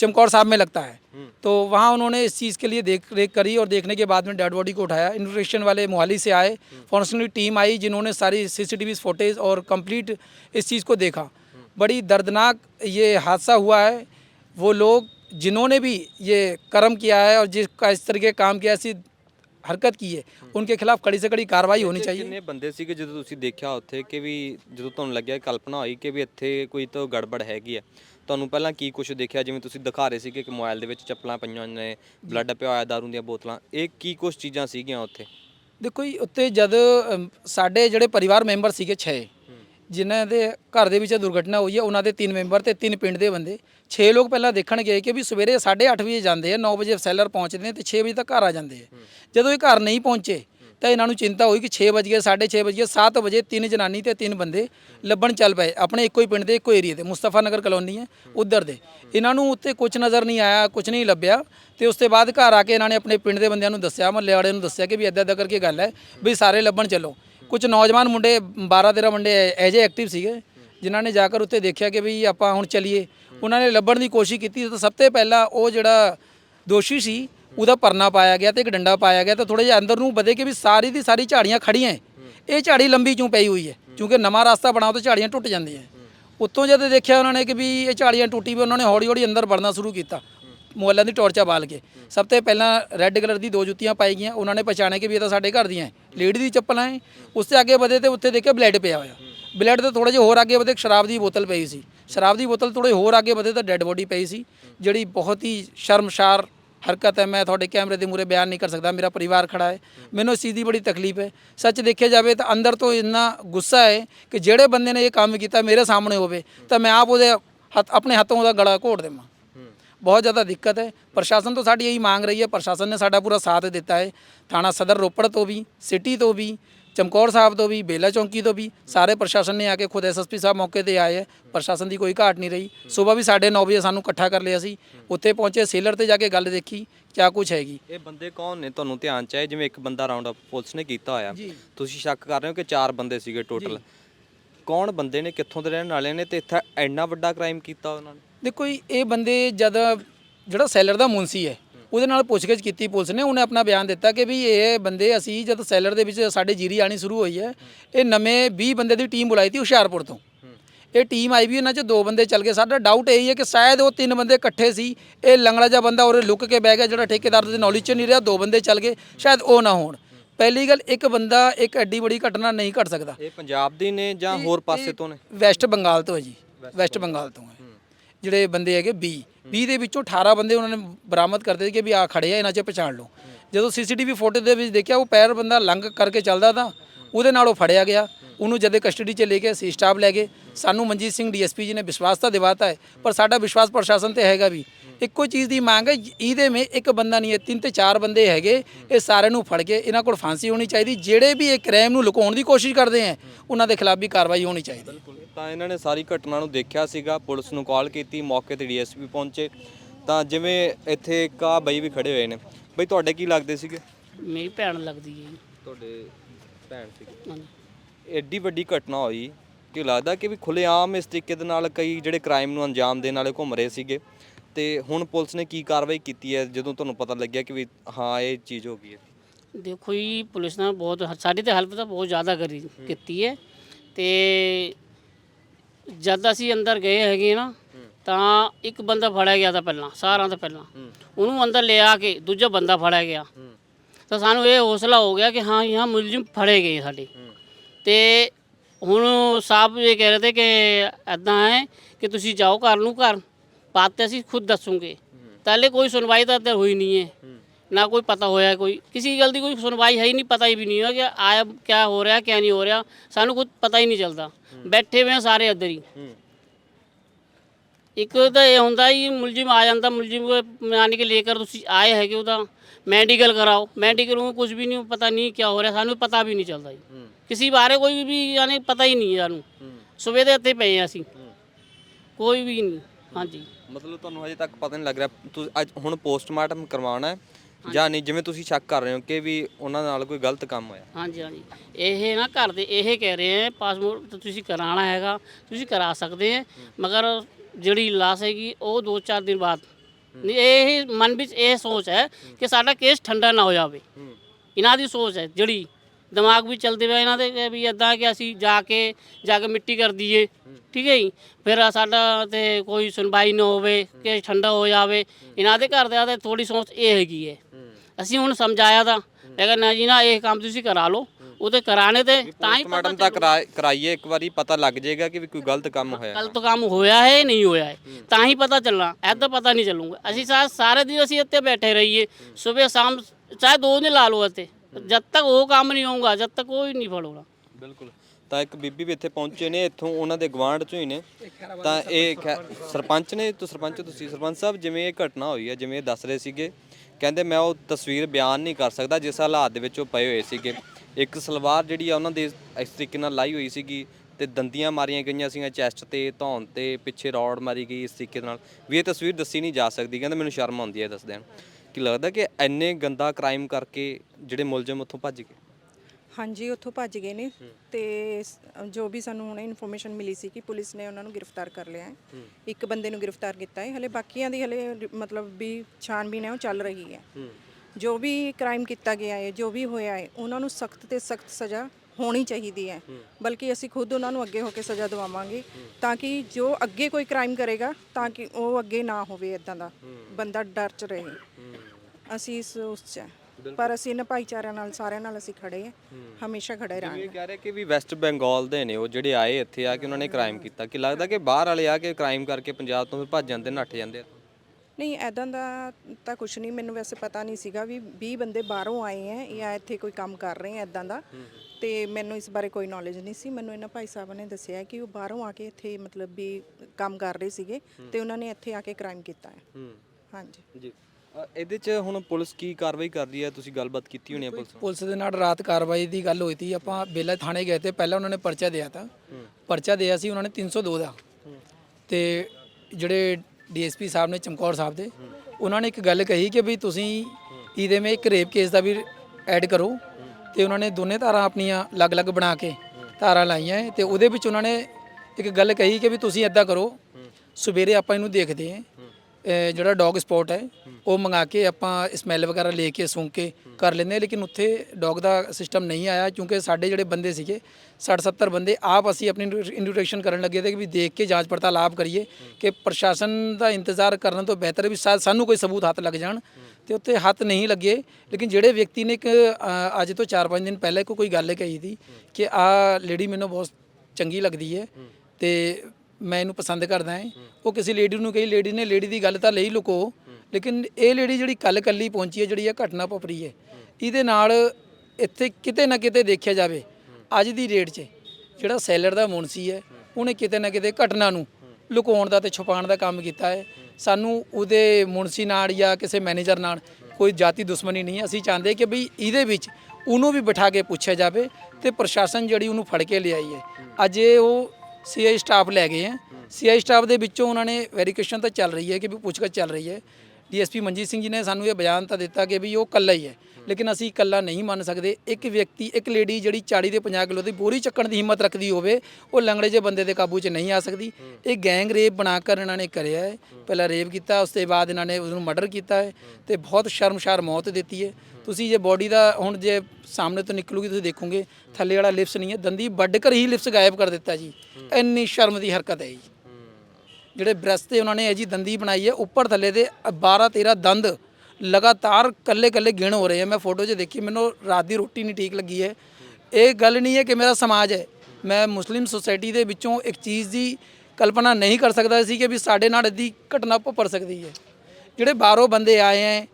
चमकौर साहब में लगता है तो वहाँ उन्होंने इस चीज़ के लिए देख रेख करी और देखने के बाद में डेड बॉडी को उठाया इन्वेस्टिगेशन वाले मोहाली से आए फॉरेंसिक टीम आई जिन्होंने सारी सीसीटीवी फुटेज और कंप्लीट इस चीज़ को देखा बड़ी दर्दनाक ये हादसा हुआ है वो लोग जिन्होंने भी ये कर्म किया है और जिसका इस तरीके का काम किया है, ऐसी हरकत की है उनके खिलाफ कड़ी से कड़ी कार्रवाई होनी चाहिए ਕਿੰਨੇ ਬੰਦੇ ਸੀਗੇ ਜਦੋਂ ਤੁਸੀਂ ਦੇਖਿਆ ਉੱਥੇ ਕਿ ਵੀ ਜਦੋਂ ਤੁਹਾਨੂੰ ਲੱਗਿਆ ਕਲਪਨਾ ਹੋਈ ਕਿ ਵੀ ਇੱਥੇ ਕੋਈ ਤਾਂ ਗੜਬੜ ਹੈਗੀ ਹੈ ਤੁਹਾਨੂੰ ਪਹਿਲਾਂ ਕੀ ਕੁਝ ਦੇਖਿਆ? ਜਿਵੇਂ ਤੁਸੀਂ ਦਿਖਾ ਰਹੇ ਸੀਗੇ ਕਿ ਮੋਬਾਈਲ ਦੇ ਵਿੱਚ ਚੱਪਲਾਂ ਪਈਆਂ ਨੇ ਬਲੱਡ ਪਿਆ ਹੋਇਆ ਦਾਰੂ ਦੀਆਂ ਬੋਤਲਾਂ। ਇਹ ਕੀ ਕੁਝ ਚੀਜ਼ਾਂ ਸੀਗੀਆਂ ਉੱਥੇ? ਦੇਖੋ ਜੀ ਉੱਤੇ ਜਦ ਅਮ, ਸਾਡੇ ਜਿਹੜੇ ਪਰਿਵਾਰ ਮੈਂਬਰ ਸੀਗੇ 6 ਜਿਨ੍ਹਾਂ ਦੇ ਘਰ ਦੇ ਵਿੱਚ ਇਹ ਦੁਰਘਟਨਾ ਹੋਈ ਹੈ ਉਹਨਾਂ ਦੇ ਤਿੰਨ ਮੈਂਬਰ ਤੇ ਤਿੰਨ ਪਿੰਡ ਦੇ ਬੰਦੇ। 6 ਲੋਕ ਪਹਿਲਾਂ ਦੇਖਣ ਗਏ ਕਿ ਵੀ ਸਵੇਰੇ 8:30 ਵਜੇ ਜਾਂਦੇ ਆ 9 ਵਜੇ ਸੈਲਰ ਪਹੁੰਚਦੇ ਨੇ ਤੇ 6 ਵਜੇ ਤੱਕ ਘਰ ਆ ਜਾਂਦੇ ਆ। ਜਦੋਂ ਇਹ ਘਰ ਨਹੀਂ ਪਹੁੰਚੇ ਤਾਂ ਇਹਨਾਂ ਨੂੰ ਚਿੰਤਾ ਹੋਈ ਕਿ 6 ਵਜ ਗਏ 6:30 ਵਜ ਗਏ 7 ਵਜੇ ਤਿੰਨ ਜਨਾਨੀ ਤੇ ਤਿੰਨ ਬੰਦੇ ਲੱਭਣ ਚੱਲ ਪਏ। ਆਪਣੇ ਇੱਕੋ ਹੀ ਪਿੰਡ ਦੇ, ਇੱਕੋ ਏਰੀਏ ਦੇ, ਮੁਸਤਫਾ ਨਗਰ ਕਲੋਨੀ ਹੈ, ਉਧਰ ਦੇ। ਇਹਨਾਂ ਨੂੰ ਉੱਤੇ ਕੁਝ ਨਜ਼ਰ ਨਹੀਂ ਆਇਆ ਕੁਝ ਨਹੀਂ ਲੱਭਿਆ ਤੇ ਉਸ ਤੋਂ ਬਾਅਦ ਘਰ ਆ ਕੇ ਇਹਨਾਂ ਨੇ ਆਪਣੇ ਪਿੰਡ ਦੇ ਬੰਦਿਆਂ ਨੂੰ ਦੱਸਿਆ, ਮਹੱਲੇ ਵਾਲਿਆਂ ਨੂੰ ਦੱਸਿਆ ਕਿ ਵੀ ਇੱਦਾਂ ਇੱਦਾਂ ਕਰਕੇ ਗੱਲ ਹੈ ਵੀ ਸਾਰੇ ਲੱਭਣ ਚੱਲੋ। ਕੁਝ ਨੌਜਵਾਨ ਮੁੰਡੇ 12 13 ਮੁੰਡੇ ਐਜੇ ਐਕਟਿਵ ਸੀਗੇ, ਜਿਨ੍ਹਾਂ ਨੇ ਜਾ ਕੇ ਉੱਤੇ ਦੇਖਿਆ ਕਿ ਵੀ ਆਪਾਂ ਹੁਣ ਚੱਲੀਏ। ਉਹਨਾਂ ਨੇ ਲੱਭਣ ਦੀ ਕੋਸ਼ਿਸ਼ ਕੀਤੀ, ਤਾਂ ਸਭ ਤੋਂ ਪਹਿਲਾਂ ਉਹ ਜਿਹੜਾ ਦੋਸ਼ੀ ਸੀ ਉਹਦਾ ਪਰਨਾ ਪਾਇਆ ਗਿਆ ਤੇ ਇੱਕ ਡੰਡਾ ਪਾਇਆ ਗਿਆ ਤਾਂ ਥੋੜਾ ਜਿਹਾ ਅੰਦਰ ਨੂੰ ਵਧੇ ਕਿ ਵੀ ਸਾਰੀ ਦੀ ਸਾਰੀ ਝਾੜੀਆਂ ਖੜੀਆਂ ਹੈ। ਇਹ ਝਾੜੀ ਲੰਬੀ ਕਿਉਂ ਪਈ ਹੋਈ ਹੈ ਕਿਉਂਕਿ ਨਵਾਂ ਰਸਤਾ ਬਣਾਓ ਤਾਂ ਝਾੜੀਆਂ ਟੁੱਟ ਜਾਂਦੀਆਂ ਉੱਤੋਂ ਜਦ ਦੇਖਿਆ ਉਹਨਾਂ ਨੇ ਕਿ ਵੀ ਇਹ ਝਾੜੀਆਂ ਟੁੱਟੀ ਵੀ ਉਹਨਾਂ ਨੇ ਹੌਲੀ ਹੌਲੀ ਅੰਦਰ ਵੜਨਾ ਸ਼ੁਰੂ ਕੀਤਾ। ਮੁਹੱਲਿਆਂ ਦੀ ਟੋਰਚਾ ਬਾਲ ਕੇ। ਸਭ ਤੋਂ ਪਹਿਲਾਂ ਰੈੱਡ ਕਲਰ ਦੀ ਦੋ ਜੁੱਤੀਆਂ ਪਾਈ ਗਈਆਂ। ਉਹਨਾਂ ਨੇ ਪਛਾਣਿਆ ਕਿ ਵੀ ਇਹ ਤਾਂ ਸਾਡੇ ਘਰ ਦੀਆਂ ਹੈ ਲੇਡੀ ਦੀ ਚੱਪਲਾਂ ਹੈ ਉਸ ਤੋਂ ਅੱਗੇ ਵਧੇ ਤੇ ਉੱਥੇ ਦੇਖਿਆ ਬਲੈਡ ਪਿਆ ਹੋਇਆ। ਬਲੈਡ ਤੋਂ ਥੋੜਾ ਜਿਹਾ ਹੋਰ ਅੱਗੇ ਵਧੇ, ਸ਼ਰਾਬ ਦੀ ਬੋਤਲ ਪਈ ਸੀ। ਸ਼ਰਾਬ ਦੀ ਬੋਤਲ ਥੋੜੇ ਹੋਰ ਅੱਗੇ ਵਧੇ ਤਾਂ ਡੈੱਡ ਬੋਡੀ ਪਈ ਸੀ। ਜਿਹੜੀ ਬਹੁਤ ਹੀ ਸ਼ਰਮਸ਼ਾਰ ਹਰਕਤ ਹੈ, ਮੈਂ ਤੁਹਾਡੇ ਕੈਮਰੇ ਦੇ ਮੂਰੇ ਬਿਆਨ ਨਹੀਂ ਕਰ ਸਕਦਾ, ਮੇਰਾ ਪਰਿਵਾਰ ਖੜਾ ਹੈ। ਮੈਨੂੰ ਇਸ ਚੀਜ਼ ਦੀ ਬੜੀ ਤਕਲੀਫ ਹੈ। ਸੱਚ ਦੇਖਿਆ ਜਾਵੇ ਤਾਂ ਅੰਦਰ ਤੋਂ ਇੰਨਾ ਗੁੱਸਾ ਹੈ ਕਿ ਜਿਹੜੇ ਬੰਦੇ ਨੇ ਇਹ ਕੰਮ ਕੀਤਾ ਮੇਰੇ ਸਾਹਮਣੇ ਹੋਵੇ, ਤਾਂ ਮੈਂ ਆਪ ਉਹਦੇ ਹੱਥ, ਆਪਣੇ ਹੱਥੋਂ ਉਹਦਾ ਗਲਾ ਘੋਟ ਦੇਵਾਂ। ਬਹੁਤ ਜ਼ਿਆਦਾ ਦਿੱਕਤ ਹੈ। ਪ੍ਰਸ਼ਾਸਨ ਤੋਂ ਸਾਡੀ ਇਹੀ ਮੰਗ ਰਹੀ ਹੈ। ਪ੍ਰਸ਼ਾਸਨ ਨੇ ਸਾਡਾ ਪੂਰਾ ਸਾਥ ਦਿੱਤਾ ਹੈ। ਥਾਣਾ ਸਦਰ ਰੋਪੜ ਤੋਂ ਵੀ, ਸਿਟੀ ਤੋਂ ਵੀ ਚਮਕੌਰ ਸਾਹਿਬ ਤੋਂ ਵੀ ਬੇਲਾ ਚੌਂਕੀ ਤੋਂ ਵੀ ਸਾਰੇ ਪ੍ਰਸ਼ਾਸਨ ਨੇ ਆ ਕੇ ਖੁਦ ਐਸਐਸਪੀ ਸਾਹਿਬ ਮੌਕੇ ਤੇ ਆਏ ਹੈ। ਪ੍ਰਸ਼ਾਸਨ ਦੀ ਕੋਈ ਘਾਟ ਨਹੀਂ ਰਹੀ। ਸਵੇਰ ਵੀ 9:30 ਵਜੇ ਸਾਨੂੰ ਇਕੱਠਾ ਕਰ ਲਿਆ ਸੀ। ਉੱਥੇ ਪਹੁੰਚੇ ਸੇਲਰ ਤੇ ਜਾ ਕੇ ਗੱਲ ਦੇਖੀ ਕਿਆ ਕੁਛ ਹੈਗੀ। ਇਹ ਬੰਦੇ ਕੌਣ ਨੇ? ਤੁਹਾਨੂੰ ਧਿਆਨ ਚ ਆਏ ਜਿਵੇਂ ਇੱਕ ਬੰਦਾ ਰਾਉਂਡ ਅਪ ਪੁਲਿਸ ਨੇ ਕੀਤਾ ਹੋਇਆ। ਤੁਸੀਂ ਸ਼ੱਕ ਕਰ ਰਹੇ ਹੋ ਕਿ ਚਾਰ ਬੰਦੇ ਸੀਗੇ ਟੋਟਲ ਕੌਣ ਬੰਦੇ ਨੇ? ਕਿੱਥੋਂ ਦੇ ਰਹਿਣ ਵਾਲੇ ਨੇ? ਤੇ ਇੱਥੇ ਇੰਨਾ ਵੱਡਾ ਕ੍ਰਾਈਮ ਕੀਤਾ ਉਹਨਾਂ ਨੇ? ਦੇਖੋ ਜੀ ਇਹ ਬੰਦੇ ਜਦ ਜਿਹੜਾ ਸੈਲਰ ਦਾ ਮੁਨਸੀ ਹੈ ਉਹਦੇ ਨਾਲ ਪੁੱਛਗਿੱਛ ਕੀਤੀ ਪੁਲਿਸ ਨੇ ਉਹਨੇ ਆਪਣਾ ਬਿਆਨ ਦਿੱਤਾ ਕਿ ਵੀ ਇਹ ਬੰਦੇ ਅਸੀਂ ਜਦ ਸੈਲਰ ਦੇ ਵਿੱਚ ਸਾਡੇ ਜੀਰੀ ਆਣੀ ਸ਼ੁਰੂ ਹੋਈ ਹੈ ਇਹ ਨਵੇਂ 20 ਬੰਦੇ ਦੀ ਟੀਮ ਬੁਲਾਈ ਤੀ ਹੁਸ਼ਿਆਰਪੁਰ ਤੋਂ। ਇਹ ਟੀਮ ਆਈ ਵੀ ਉਹਨਾਂ 'ਚ ਦੋ ਬੰਦੇ ਚੱਲ ਗਏ। ਸਾਡਾ ਡਾਊਟ ਇਹ ਹੀ ਹੈ ਕਿ ਸ਼ਾਇਦ ਉਹ ਤਿੰਨ ਬੰਦੇ ਇਕੱਠੇ ਸੀ। ਇਹ ਲੰਗੜਾ ਜਿਹਾ ਬੰਦਾ ਉਰੇ ਲੁੱਕ ਕੇ ਬਹਿ ਗਿਆ ਜਿਹੜਾ ਠੇਕੇਦਾਰ ਦੇ ਨੌਲੇਜ 'ਚ ਨਹੀਂ ਰਿਹਾ ਦੋ ਬੰਦੇ ਚੱਲ ਗਏ। ਸ਼ਾਇਦ ਉਹ ਨਾ ਹੋਣ। ਪਹਿਲੀ ਗੱਲ ਇੱਕ ਬੰਦਾ ਇੱਕ ਐਡੀ ਬੜੀ ਘਟਨਾ ਨਹੀਂ ਘਟ ਸਕਦਾ। ਇਹ ਪੰਜਾਬ ਦੇ ਨੇ ਜਾਂ ਹੋਰ ਪਾਸੇ ਤੋਂ ਨੇ? ਵੈਸਟ ਬੰਗਾਲ ਤੋਂ ਹੈ ਜੀ। ਵੈਸਟ ਬੰਗਾਲ ਤੋਂ ਹੈ। ਜਿਹੜੇ ਬੰਦੇ ਹੈਗੇ 20 20 ਦੇ ਵਿੱਚੋਂ 18 ਬੰਦੇ ਉਹਨਾਂ ਨੇ ਬਰਾਮਦ ਕਰਦੇ ਸੀ ਕਿ ਵੀ ਆ ਖੜੇ ਆ, ਇਹਨਾਂ 'ਚ ਪਛਾਣ ਲਓ। ਜਦੋਂ ਸੀਸੀਟੀਵੀ ਫੋਟੋ ਦੇ ਵਿੱਚ ਦੇਖਿਆ, ਉਹ ਪੈਰ ਬੰਦਾ ਲੰਘ ਕਰਕੇ ਚੱਲਦਾ ਤਾਂ ਉਹਦੇ ਨਾਲ ਉਹ ਫੜਿਆ ਗਿਆ। ਉਹਨੂੰ ਜਦੇ ਕਸਟਡੀ 'ਚ ਲੈ ਕੇ ਸੀ ਸਟਾਫ ਲੈ ਗਏ ਸਾਨੂੰ ਮਨਜੀਤ ਸਿੰਘ ਡੀਐਸਪੀ ਜੀ ਨੇ ਵਿਸ਼ਵਾਸ ਤਾਂ ਦਿਵਾਤਾ ਹੈ ਪਰ ਸਾਡਾ ਵਿਸ਼ਵਾਸ ਪ੍ਰਸ਼ਾਸਨ ਤੇ ਹੈਗਾ ਵੀ। ਇੱਕੋ ਚੀਜ਼ ਦੀ ਮੰਗ ਹੈ ਇਹਦੇ ਵਿੱਚ ਇੱਕ ਬੰਦਾ ਨਹੀਂ ਹੈ ਤਿੰਨ ਤੇ ਚਾਰ ਬੰਦੇ ਹੈਗੇ ਇਹ ਸਾਰਿਆਂ ਨੂੰ ਫੜ ਕੇ ਇਹਨਾਂ ਕੋਲ ਫਾਂਸੀ ਹੋਣੀ ਚਾਹੀਦੀ ਜਿਹੜੇ ਵੀ ਇਹ ਕ੍ਰਾਈਮ ਨੂੰ ਲੁਕਾਉਣ ਦੀ ਕੋਸ਼ਿਸ਼ ਕਰਦੇ ਹੈ ਉਹਨਾਂ ਦੇ ਖਿਲਾਫ ਵੀ ਕਾਰਵਾਈ ਹੋਣੀ ਚਾਹੀਦੀ ਤਾਂ ਇਹਨਾਂ ਨੇ ਸਾਰੀ ਘਟਨਾ ਨੂੰ ਦੇਖਿਆ ਸੀਗਾ ਪੁਲਿਸ ਨੂੰ ਕਾਲ ਕੀਤੀ ਮੌਕੇ ਤੇ ਡੀਐਸਪੀ ਪਹੁੰਚੇ। ਤਾਂ ਜਿਵੇਂ ਇੱਥੇ ਇੱਕ ਆ ਬਈ ਵੀ ਖੜੇ ਹੋਏ ਨੇ। ਬਈ ਤੁਹਾਡੇ ਕੀ ਲੱਗਦੇ ਸੀਗੇ? ਮੇਰੀ ਭੈਣ ਲੱਗਦੀ ਹੈ ਜੀ। ਤੁਹਾਡੇ ਭੈਣ ਸੀਗੇ। ਹਾਂਜੀ। ਐਡੀ ਵੱਡੀ ਘਟਨਾ ਹੋਈ ਕਿ ਲੱਗਦਾ ਕਿ ਵੀ ਖੁੱਲੇਆਮ ਇਸ ਤਰੀਕੇ ਦੇ ਨਾਲ ਕਈ ਜਿਹੜੇ ਕ੍ਰਾਈਮ ਨੂੰ ਅੰਜਾਮ ਦੇਣ ਵਾਲੇ ਘੁੰਮ ਰਹੇ ਸੀਗੇ। ਤੇ ਹੁਣ ਪੁਲਿਸ ਨੇ ਕੀ ਕਾਰਵਾਈ ਕੀਤੀ ਹੈ? ਜਦੋਂ ਤੁਹਾਨੂੰ ਪਤਾ ਲੱਗਿਆ ਕਿ ਵੀ ਹਾਂ ਇਹ ਚੀਜ਼ ਹੋ ਗਈ ਹੈ। ਦੇਖੋ ਜੀ ਪੁਲਿਸ ਨੇ ਬਹੁਤ ਸਾਡੀ ਤੇ ਹੈਲਪ ਤਾਂ ਬਹੁਤ ਜ਼ਿਆਦਾ ਕਰੀ ਕੀਤੀ ਹੈ। ਤੇ ਜਦ ਅਸੀਂ ਅੰਦਰ ਗਏ ਹੈਗੇ ਨਾ ਤਾਂ ਇੱਕ ਬੰਦਾ ਫੜਿਆ ਗਿਆ ਤਾਂ ਪਹਿਲਾਂ ਸਾਰਿਆਂ ਤੋਂ ਪਹਿਲਾਂ। ਉਹਨੂੰ ਅੰਦਰ ਲਿਆ ਕੇ ਦੂਜਾ ਬੰਦਾ ਫੜਿਆ ਗਿਆ। ਤਾਂ ਸਾਨੂੰ ਇਹ ਹੌਸਲਾ ਹੋ ਗਿਆ ਕਿ ਹਾਂ यहाँ ਮੁਲਜ਼ਮ ਫੜੇ ਗਏ ਸਾਡੇ। ਤੇ ਹੁਣ ਸਾਹਿਬ ਇਹ ਕਹਿ ਰਹੇ ਤੇ ਕਿ ਐਦਾਂ ਹੈ ਕਿ ਤੁਸੀਂ ਜਾਓ ਘਰ ਨੂੰ ਘਰ, ਬਾਤ ਅਸੀਂ ਖੁਦ ਦੱਸੂਗੇ। ਪਹਿਲੇ ਕੋਈ ਸੁਣਵਾਈ ਤਾਂ ਇੱਥੇ ਹੋਈ ਨਹੀਂ ਹੈ। ਨਾ ਕੋਈ ਪਤਾ ਹੋਇਆ ਕੋਈ। ਕਿਸੇ ਗੱਲ ਦੀ ਕੋਈ ਸੁਣਵਾਈ ਹੈ ਹੀ ਨਹੀਂ, ਪਤਾ ਹੀ ਵੀ ਨਹੀਂ ਹੈ ਕਿ ਆਇਆ ਕਿਆ ਹੋ ਰਿਹਾ, ਕਿਆ ਨਹੀਂ ਹੋ ਰਿਹਾ। ਸਾਨੂੰ ਕੁਝ ਪਤਾ ਹੀ ਨਹੀਂ ਚੱਲਦਾ। ਬੈਠੇ ਹੋਏ ਆ ਸਾਰੇ ਇੱਧਰ ਹੀ। ਇੱਕ ਤਾਂ ਇਹ ਹੁੰਦਾ ਹੀ ਮੁਲਜ਼ਮ ਆ ਜਾਂਦਾ, ਮੁਲਜ਼ਮ ਕੋ ਆਣੇ ਕੇ ਲੇਕਰ ਤੁਸੀਂ ਆਏ ਹੈਗੇ ਉਹਦਾ। ਮੈਡੀਕਲ ਕਰਾਓ। ਮੈਡੀਕਲ ਨੂੰ ਕੁਝ ਵੀ ਨਹੀਂ, ਪਤਾ ਨਹੀਂ ਕਿਆ ਹੋ ਰਿਹਾ। ਸਾਨੂੰ ਪਤਾ ਵੀ ਨਹੀਂ ਚੱਲਦਾ ਜੀ। ਕਿਸੇ ਬਾਰੇ ਕੋਈ ਵੀ ਯਾਨੀ ਪਤਾ ਹੀ ਨਹੀਂ ਸਾਨੂੰ। ਸਵੇਰ ਦੇ ਇੱਥੇ ਪਏ ਹਾਂ ਅਸੀਂ। ਕੋਈ ਵੀ ਨਹੀਂ ਹਾਂਜੀ। ਮਤਲਬ ਤੁਹਾਨੂੰ ਹਜੇ ਤੱਕ ਪਤਾ ਨਹੀਂ ਲੱਗ ਰਿਹਾ ਤੁਸੀਂ ਅੱਜ ਹੁਣ ਪੋਸਟਮਾਰਟਮ ਕਰਵਾਉਣਾ ਹੈ ਜਾਂ ਨਹੀਂ ਜਿਵੇਂ ਤੁਸੀਂ ਸ਼ੱਕ ਕਰ ਰਹੇ ਹੋ ਕਿ ਵੀ ਉਹਨਾਂ ਨਾਲ ਕੋਈ ਗਲਤ ਕੰਮ ਹੋਇਆ? ਹਾਂਜੀ ਹਾਂਜੀ। ਇਹ ਨਾ ਘਰ ਦੇ ਇਹ ਕਹਿ ਰਹੇ ਹੈ ਪਾਸਪੋਰਟ ਤੁਸੀਂ ਕਰਾਉਣਾ ਹੈਗਾ ਤੁਸੀਂ ਕਰਾ ਸਕਦੇ ਹੈ ਮਗਰ ਜਿਹੜੀ ਲਾਸ਼ ਹੈਗੀ ਉਹ 2-4 ਦਿਨ ਬਾਅਦ। ਨਹੀਂ ਇਹ ਮਨ ਵਿੱਚ ਇਹ ਸੋਚ ਹੈ ਕਿ ਸਾਡਾ ਕੇਸ ਠੰਡਾ ਨਾ ਹੋ ਜਾਵੇ। ਇਹਨਾਂ ਦੀ ਸੋਚ ਹੈ ਜਿਹੜੀ। ਦਿਮਾਗ ਵੀ ਚੱਲਦੇ ਪਏ ਇਹਨਾਂ ਦੇ ਕਿ ਵੀ ਇਦਾਂ ਕਿ ਅਸੀਂ ਜਾ ਕੇ ਜਾ ਕੇ ਮਿੱਟੀ ਕਰ ਦਈਏ। ਠੀਕ ਹੈ ਜੀ? ਫਿਰ ਸਾਡਾ ਤੇ ਕੋਈ ਸੁਣਵਾਈ ਨਾ ਹੋਵੇ ਕੇਸ ਠੰਡਾ ਹੋ ਜਾਵੇ ਇਹਨਾਂ ਦੇ ਘਰ ਦੇ ਤੇ ਥੋੜੀ ਸੋਚ ਇਹ ਹੈਗੀ ਹੈ। ਅਸੀਂ ਹੁਣ ਸਮਝਾਇਆ ਤਾਂ ਮੈਂ ਨਾ ਜੀ ਨਾ ਇਹ ਕੰਮ ਤੁਸੀਂ ਕਰਾ ਲਓ ਉਹਦੇ ਕਰਾਣੇ ਤੇ ਤਾਂ ਹੀ ਪੋਸਟਮਾਰਟਮ ਤਾਂ ਕਰਾ- ਕਰਾਈਏ ਇੱਕ ਵਾਰੀ ਪਤਾ ਲੱਗ ਜਾਏਗਾ ਕਿ ਵੀ ਕੋਈ ਗਲਤ ਕੰਮ ਹੋਇਆ। ਕੱਲ ਤੋਂ ਕੰਮ ਹੋਇਆ ਹੈ ਨਹੀਂ ਹੋਇਆ ਹੈ ਤਾਂ ਹੀ ਪਤਾ ਚੱਲਣਾ ਐਦਾਂ ਪਤਾ ਨਹੀਂ ਚੱਲੂਗਾ। ਅਸੀਂ ਸਾ- ਸਾਰੇ ਦਿਨ ਅਸੀਂ ਇੱਥੇ ਬੈਠੇ ਰਹੀਏ ਸਵੇਰ ਸ਼ਾਮ ਚਾਹੇ ਦੋ ਦਿਨ ਲਾ ਲਓ ਇੱਥੇ। ਜਦ ਤੱਕ ਉਹ ਕੰਮ ਨਹੀਂ ਹੋਊਗਾ ਜਦ ਤੱਕ ਕੋਈ ਨਹੀਂ ਫੜੋਗਾ। ਬਿਲਕੁਲ। ਤਾਂ ਇੱਕ ਬੀਬੀ ਵੀ ਇੱਥੇ ਪਹੁੰਚੇ ਨੇ, ਇੱਥੋਂ ਉਹਨਾਂ ਦੇ ਗਵਾਂਢ ਚੋਂ ਹੀ ਨੇ। ਤਾਂ ਇਹ ਖੈ- ਸਰਪੰਚ ਨੇ, ਤੋਂ ਸਰਪੰਚ ਤੁਸੀਂ ਸਰਪੰਚ ਸਾਹਿਬ, ਜਿਵੇਂ ਇਹ ਘਟਨਾ ਹੋਈ ਹੈ, ਜਿਵੇਂ ਇਹ ਦੱਸ ਰਹੇ ਸੀਗੇ, ਕਹਿੰਦੇ ਮੈਂ ਉਹ ਤਸਵੀਰ ਬਿਆਨ ਨਹੀਂ ਕਰ ਸਕਦਾ, ਜਿਸ ਹਾਲਾਤ ਦੇ ਵਿੱਚ ਉਹ ਪਏ ਹੋਏ ਸੀਗੇ। ਇੱਕ ਸਲਵਾਰ ਜਿਹੜੀ ਆ, ਉਹਨਾਂ ਦੇ ਇਸ ਤਰੀਕੇ ਨਾਲ ਲਾਈ ਹੋਈ ਸੀਗੀ ਤੇ ਦੰਦੀਆਂ ਮਾਰੀਆਂ ਗਈਆਂ ਸੀਗੀਆਂ, ਚੈਸਟ ਤੇ, ਧੌਣ ਤੇ, ਪਿੱਛੇ ਰੌਡ ਮਾਰੀ ਗਈ ਇਸ ਤਰੀਕੇ ਨਾਲ। ਵੀ ਇਹ ਤਸਵੀਰ ਦੱਸੀ ਨਹੀਂ ਜਾ ਸਕਦੀ, ਕਹਿੰਦੇ ਮੈਨੂੰ ਸ਼ਰਮ ਆਉਂਦੀ ਹੈ ਦੱਸਦਿਆਂ ਕਿ ਲੱਗਦਾ ਕਿ ਐਨੇ ਗੰਦਾ ਕ੍ਰਾਈਮ ਕਰਕੇ ਜਿਹੜੇ ਮੁਲਜ਼ਮ ਉੱਥੋਂ ਭੱਜ ਗਏ? ਹਾਂਜੀ ਉੱਥੋਂ ਭੱਜ ਗਏ ਨੇ ਤੇ ਸ- ਜੋ ਵੀ ਸਾਨੂੰ ਹੁਣੇ ਇਨਫੋਰਮੇਸ਼ਨ ਮਿਲੀ ਸੀ ਕਿ ਪੁਲਿਸ ਨੇ ਉਹਨਾਂ ਨੂੰ ਗ੍ਰਿਫਤਾਰ ਕਰ ਲਿਆ ਹੈ। ਇੱਕ ਬੰਦੇ ਨੂੰ ਗ੍ਰਿਫਤਾਰ ਕੀਤਾ ਹੈ। ਹਲੇ ਬਾਕੀਆਂ ਦੀ ਹਲੇ ਰ- ਮਤਲਬ ਵੀ ਛਾਣਬੀਨ ਹੈ ਉਹ ਚੱਲ ਰਹੀ ਹੈ। ਜੋ ਵੀ ਕ੍ਰਾਈਮ ਕੀਤਾ ਗਿਆ ਹੈ ਜੋ ਵੀ ਹੋਇਆ ਹੈ ਉਹਨਾਂ ਨੂੰ ਸਖਤ ਤੇ ਸਖਤ ਸਜ਼ਾ ਹੋਣੀ ਚਾਹੀਦੀ ਹੈ। ਬਲਕਿ ਅਸੀਂ ਖੁਦ ਉਹਨਾਂ ਨੂੰ ਅੱਗੇ ਹੋ ਕੇ ਸਜ਼ਾ ਦਿਵਾਵਾਂਗੇ ਤਾਂ ਕਿ ਜੋ ਅੱਗੇ ਕੋਈ ਕ੍ਰਾਈਮ ਕਰੇਗਾ ਤਾਂ ਕਿ ਉਹ ਅੱਗੇ ਨਾ ਹੋਵੇ ਇਦਾਂ ਦਾ। ਬੰਦਾ ਡਰ ਚ ਰਹੇ। ਅਸੀਂ ਇਸ ਉਸ ਚ ਹੈ। ਪਰ ਅਸੀਂ ਇਹਨਾਂ ਭਾਈਚਾਰਿਆਂ ਨਾਲ ਸਾਰਿਆਂ ਨਾਲ ਅਸੀਂ ਖੜੇ ਹਾਂ। ਹਮੇਸ਼ਾ ਖੜੇ ਇਹ ਰਹਾਂਗੇ। ਕਹਿ ਰਹੇ ਕਿ ਵੀ ਵੈਸਟ ਬੰਗਾਲ ਦੇ ਨੇ ਉਹ ਜਿਹੜੇ ਆਏ ਇੱਥੇ ਆ ਕੇ ਉਹਨਾਂ ਨੇ ਕ੍ਰਾਈਮ ਕੀਤਾ। ਕਿ ਲੱਗਦਾ ਕਿ ਬਾਹਰ ਵਾਲੇ ਆ ਕੇ ਕ੍ਰਾਈਮ ਕਰਕੇ ਪੰਜਾਬ ਤੋਂ ਵੀ ਭੱਜ ਜਾਂਦੇ ਨੱਠ ਜਾਂਦੇ ਆ? ਨਹੀਂ ਐਦਾਂ ਦਾ ਤਾਂ ਕੁਝ ਨਹੀਂ। ਮੈਨੂੰ ਵੈਸੇ ਪਤਾ ਨਹੀਂ ਸੀਗਾ ਵੀ 20 ਬੰਦੇ ਬਾਹਰੋਂ ਆਏ ਹੈ ਜਾਂ ਇੱਥੇ ਕੋਈ ਕੰਮ ਕਰ ਰਹੇ ਹੈ ਐਦਾਂ ਦਾ। ਤੇ ਮੈਨੂੰ ਇਸ ਬਾਰੇ ਕੋਈ ਨੌਲੇਜ ਨਹੀਂ ਸੀ। ਮੈਨੂੰ ਇਹਨਾਂ ਭਾਈ ਸਾਹਿਬ ਨੇ ਦੱਸਿਆ ਕਿ ਉਹ ਬਾਹਰੋਂ ਆ ਕੇ ਇੱਥੇ ਮਤਲਬ ਵੀ ਕੰਮ ਕਰ ਰਹੇ ਸੀਗੇ ਤੇ ਉਹਨਾਂ ਨੇ ਇੱਥੇ ਆ ਕੇ ਕ੍ਰਾਈਮ ਕੀਤਾ ਹੈ। ਹਾਂਜੀ। ਜੀ। ਇਹਦੇ 'ਚ ਹੁਣ ਪੁਲਿਸ ਕੀ ਕਾਰਵਾਈ ਕਰ ਰਹੀ ਹੈ? ਤੁਸੀਂ ਗੱਲਬਾਤ ਕੀਤੀ ਹੋਣੀ ਹੈ ਪੁਲਿਸ ਨਾਲ? ਪੁਲਿਸ ਦੇ ਨਾਲ ਰਾਤ ਕਾਰਵਾਈ ਦੀ ਗੱਲ ਹੋਈ ਸੀ ਆਪਾਂ ਬੇਲਾ ਥਾਣੇ ਗਏ ਤੇ ਪਹਿਲਾਂ ਉਹਨਾਂ ਨੇ ਪਰਚਾ ਦਿਆ ਤਾ। ਪਰਚਾ ਦਿਆ ਸੀ ਉਹਨਾਂ ਨੇ 302 ਦਾ ਤੇ ਜਿਹੜੇ ਡੀਐਸਪੀ ਸਾਹਿਬ ਨੇ ਚਮਕੌਰ ਸਾਹਿਬ ਦੇ ਉਹਨਾਂ ਨੇ ਇੱਕ ਗੱਲ ਕਹੀ ਕਿ ਵੀ ਤੁਸੀਂ ਇਹਦੇ ਵਿੱਚ ਇੱਕ ਰੇਪ ਕੇਸ ਦਾ ਵੀ ਐਡ ਕਰੋ ਤੇ ਉਹਨਾਂ ਨੇ ਦੋਨੇ ਧਾਰਾਂ ਆਪਣੀਆਂ ਅਲੱਗ-ਅਲੱਗ ਬਣਾ ਕੇ ਧਾਰਾਂ ਲਾਈਆਂ ਤੇ ਉਹਦੇ ਵਿੱਚ ਉਹਨਾਂ ਨੇ ਇੱਕ ਗੱਲ ਕਹੀ ਕਿ ਵੀ ਤੁਸੀਂ ਐਦਾਂ ਕਰੋ ਸਵੇਰੇ ਆਪਾਂ ਇਹਨੂੰ ਦੇਖਦੇ ਹਾਂ ਅਹ ਜਿਹੜਾ ਡੌਗ ਸਪੌਟ ਹੈ ਉਹ ਮੰਗਾ ਕੇ ਆਪਾਂ ਸਮੈਲ ਵਗੈਰਾ ਲੈ ਕੇ ਸੂੰਘ ਕੇ ਕਰ ਲੈਂਦੇ ਹਾਂ ਲੇਕਿਨ ਉੱਥੇ ਡੌਗ ਦਾ ਸਿਸਟਮ ਨਹੀਂ ਆਇਆ ਕਿਉਂਕਿ ਸਾਡੇ ਜਿਹੜੇ ਬੰਦੇ ਸੀਗੇ 60 70 ਬੰਦੇ ਆਪ ਅਸੀਂ ਆਪਣੀ ਇੰਟਰੋਡਕਸ਼ਨ ਕਰਨ ਲੱਗੇ ਤੇ ਕਿ ਵੀ ਦੇਖ ਕੇ ਜਾਂਚ ਪੜਤਾਲ ਆਪ ਕਰੀਏ ਕਿ ਪ੍ਰਸ਼ਾਸਨ ਦਾ ਇੰਤਜ਼ਾਰ ਕਰਨ ਤੋਂ ਬਿਹਤਰ ਹੈ ਵੀ ਸਾ- ਸਾਨੂੰ ਕੋਈ ਸਬੂਤ ਹੱਥ ਲੱਗ ਜਾਣ ਤੇ ਉੱਥੇ ਹੱਥ ਨਹੀਂ ਲੱਗੇ। ਲੇਕਿਨ ਜਿਹੜੇ ਵਿਅਕਤੀ ਨੇ ਇੱਕ ਅ, ਅੱਜ ਤੋਂ 4-5 ਦਿਨ ਪਹਿਲਾਂ ਇੱਕ ਕੋਈ ਗੱਲ ਕਹੀ ਸੀ ਕਿ ਆ ਲੇਡੀ ਮੈਨੂੰ ਬਹੁਤ ਚੰਗੀ ਲੱਗਦੀ ਹੈ ਤੇ ਮੈਂ ਇਹਨੂੰ ਪਸੰਦ ਕਰਦਾ ਹਾਂ। ਉਹ ਕਿਸੇ ਲੇਡੀ ਨੂੰ ਕਹੀ ਲੇਡੀ ਨੇ ਲੇਡੀ ਦੀ ਗੱਲ ਤਾਂ ਲਈ ਲੁਕੋ। ਲੇਕਿਨ ਇਹ ਲੇਡੀ ਜਿਹੜੀ ਕੱਲ ਕੱਲੀ ਪਹੁੰਚੀ ਹੈ, ਜਿਹੜੀ ਇਹ ਘਟਨਾ ਵਾਪਰੀ ਹੈ, ਇਹਦੇ ਨਾਲ ਇੱਥੇ ਕਿਤੇ ਨਾ ਕਿਤੇ ਦੇਖਿਆ ਜਾਵੇ, ਅੱਜ ਦੀ ਡੇਟ 'ਚ, ਜਿਹੜਾ ਸੈਲਰ ਦਾ ਮੁਨਸੀ ਹੈ, ਉਹਨੇ ਕਿਤੇ ਨਾ ਕਿਤੇ ਘਟਨਾ ਨੂੰ ਲੁਕਾਉਣ ਦਾ ਤੇ ਛੁਪਾਉਣ ਦਾ ਕੰਮ ਕੀਤਾ ਹੈ। ਸਾਨੂੰ ਉਹਦੇ ਮੁਨਸੀ ਨਾਲ ਜਾਂ ਕਿਸੇ ਮੈਨੇਜਰ ਨਾਲ ਕੋਈ ਜਾਤੀ ਦੁਸ਼ਮਣੀ ਨਹੀਂ ਅਸੀਂ ਚਾਹੁੰਦੇ ਕਿ ਵੀ ਇਹਦੇ ਵਿੱਚ ਉਹਨੂੰ ਵੀ ਬਿਠਾ ਕੇ ਪੁੱਛਿਆ ਜਾਵੇ ਤੇ ਪ੍ਰਸ਼ਾਸਨ ਜਿਹੜੀ ਉਹਨੂੰ ਫੜ ਕੇ ਲਿਆਈ ਹੈ। ਅੱਜ ਇਹ ਉਹ ਸੀਆਈ ਸਟਾਫ ਲੈ ਗਏ ਹੈ ਸੀਆਈ ਸਟਾਫ ਦੇ ਵਿੱਚੋਂ ਉਹਨਾਂ ਨੇ ਵੈਰੀਫਿਕੇਸ਼ਨ ਤਾਂ ਚੱਲ ਰਹੀ ਹੈ ਕਿ ਵੀ ਪੁੱਛਗਿੱਛ ਚੱਲ ਰਹੀ ਹੈ। ਡੀਐਸਪੀ ਮਨਜੀਤ ਸਿੰਘ ਜੀ ਨੇ ਸਾਨੂੰ ਇਹ ਬਿਆਨ ਤਾਂ ਦਿੱਤਾ ਕਿ ਵੀ ਉਹ ਕੱਲਾ ਹੀ ਹੈ। ਲੇਕਿਨ ਅਸੀਂ ਇਕੱਲਾ ਨਹੀਂ ਮੰਨ ਸਕਦੇ। ਇੱਕ ਵਿਅਕਤੀ ਇੱਕ ਲੇਡੀ ਜਿਹੜੀ 40 ਦੇ 50 ਕਿਲੋ ਦੀ ਬੋਰੀ ਚੱਕਣ ਦੀ ਹਿੰਮਤ ਰੱਖਦੀ ਹੋਵੇ ਉਹ ਲੰਗੜੇ ਜੇ ਬੰਦੇ ਦੇ ਕਾਬੂ 'ਚ ਨਹੀਂ ਆ ਸਕਦੀ। ਇਹ ਗੈਂਗ ਰੇਪ ਬਣਾ ਕਰ ਇਹਨਾਂ ਨੇ ਕਰਿਆ ਹੈ। ਪਹਿਲਾਂ ਰੇਪ ਕੀਤਾ ਉਸ ਤੋਂ ਬਾਅਦ ਇਹਨਾਂ ਨੇ ਉਹਨੂੰ ਮਰਡਰ ਕੀਤਾ ਹੈ ਤੇ ਬਹੁਤ ਸ਼ਰਮਸ਼ਾਰ ਮੌਤ ਦਿੱਤੀ ਹੈ। ਤੁਸੀਂ ਜੇ ਬੋਡੀ ਦਾ ਹੁਣ ਜੇ ਸਾਹਮਣੇ ਤੋਂ ਨਿਕਲੂਗੀ ਤੁਸੀਂ ਦੇਖੋਗੇ ਥੱਲੇ ਵਾਲਾ ਲਿਪਸ ਨਹੀਂ ਹੈ। ਦੰਦੀ ਵੱਢ ਕਰ ਹੀ ਲਿਪਸ ਗਾਇਬ ਕਰ ਦਿੱਤਾ ਜੀ। ਇੰਨੀ ਸ਼ਰਮ ਦੀ ਹਰਕਤ ਹੈ ਜੀ। ਜਿਹੜੇ ਬ੍ਰੈਸਟ ਤੇ ਉਹਨਾਂ ਨੇ ਇਹ ਜੀ ਦੰਦੀ ਬਣਾਈ ਹੈ ਉੱਪਰ ਥੱਲੇ ਦੇ 12 13 ਦੰਦ ਲਗਾਤਾਰ ਕੱਲੇ ਕੱਲੇ ਗਿਣ ਹੋ ਰਹੇ ਆ। ਮੈਂ ਫੋਟੋ 'ਚ ਦੇਖੀ, ਮੈਨੂੰ ਰਾਤ ਦੀ ਰੋਟੀ ਨਹੀਂ ਠੀਕ ਲੱਗੀ ਹੈ। ਇਹ ਗੱਲ ਨਹੀਂ ਹੈ ਕਿ ਮੇਰਾ ਸਮਾਜ ਹੈ। ਮੈਂ ਮੁਸਲਿਮ ਸੁਸਾਇਟੀ ਦੇ ਵਿੱਚੋਂ ਇੱਕ ਚੀਜ਼ ਦੀ ਕਲਪਨਾ ਨਹੀਂ ਕਰ ਸਕਦਾ ਸੀ ਕਿ ਵੀ ਸਾਡੇ ਨਾਲ ਇੱਦੀ ਘਟਨਾ ਵਾਪਰ ਸਕਦੀ ਹੈ। ਜਿਹੜੇ ਬਾਹਰੋਂ ਬੰਦੇ ਆਏ ਹੈ,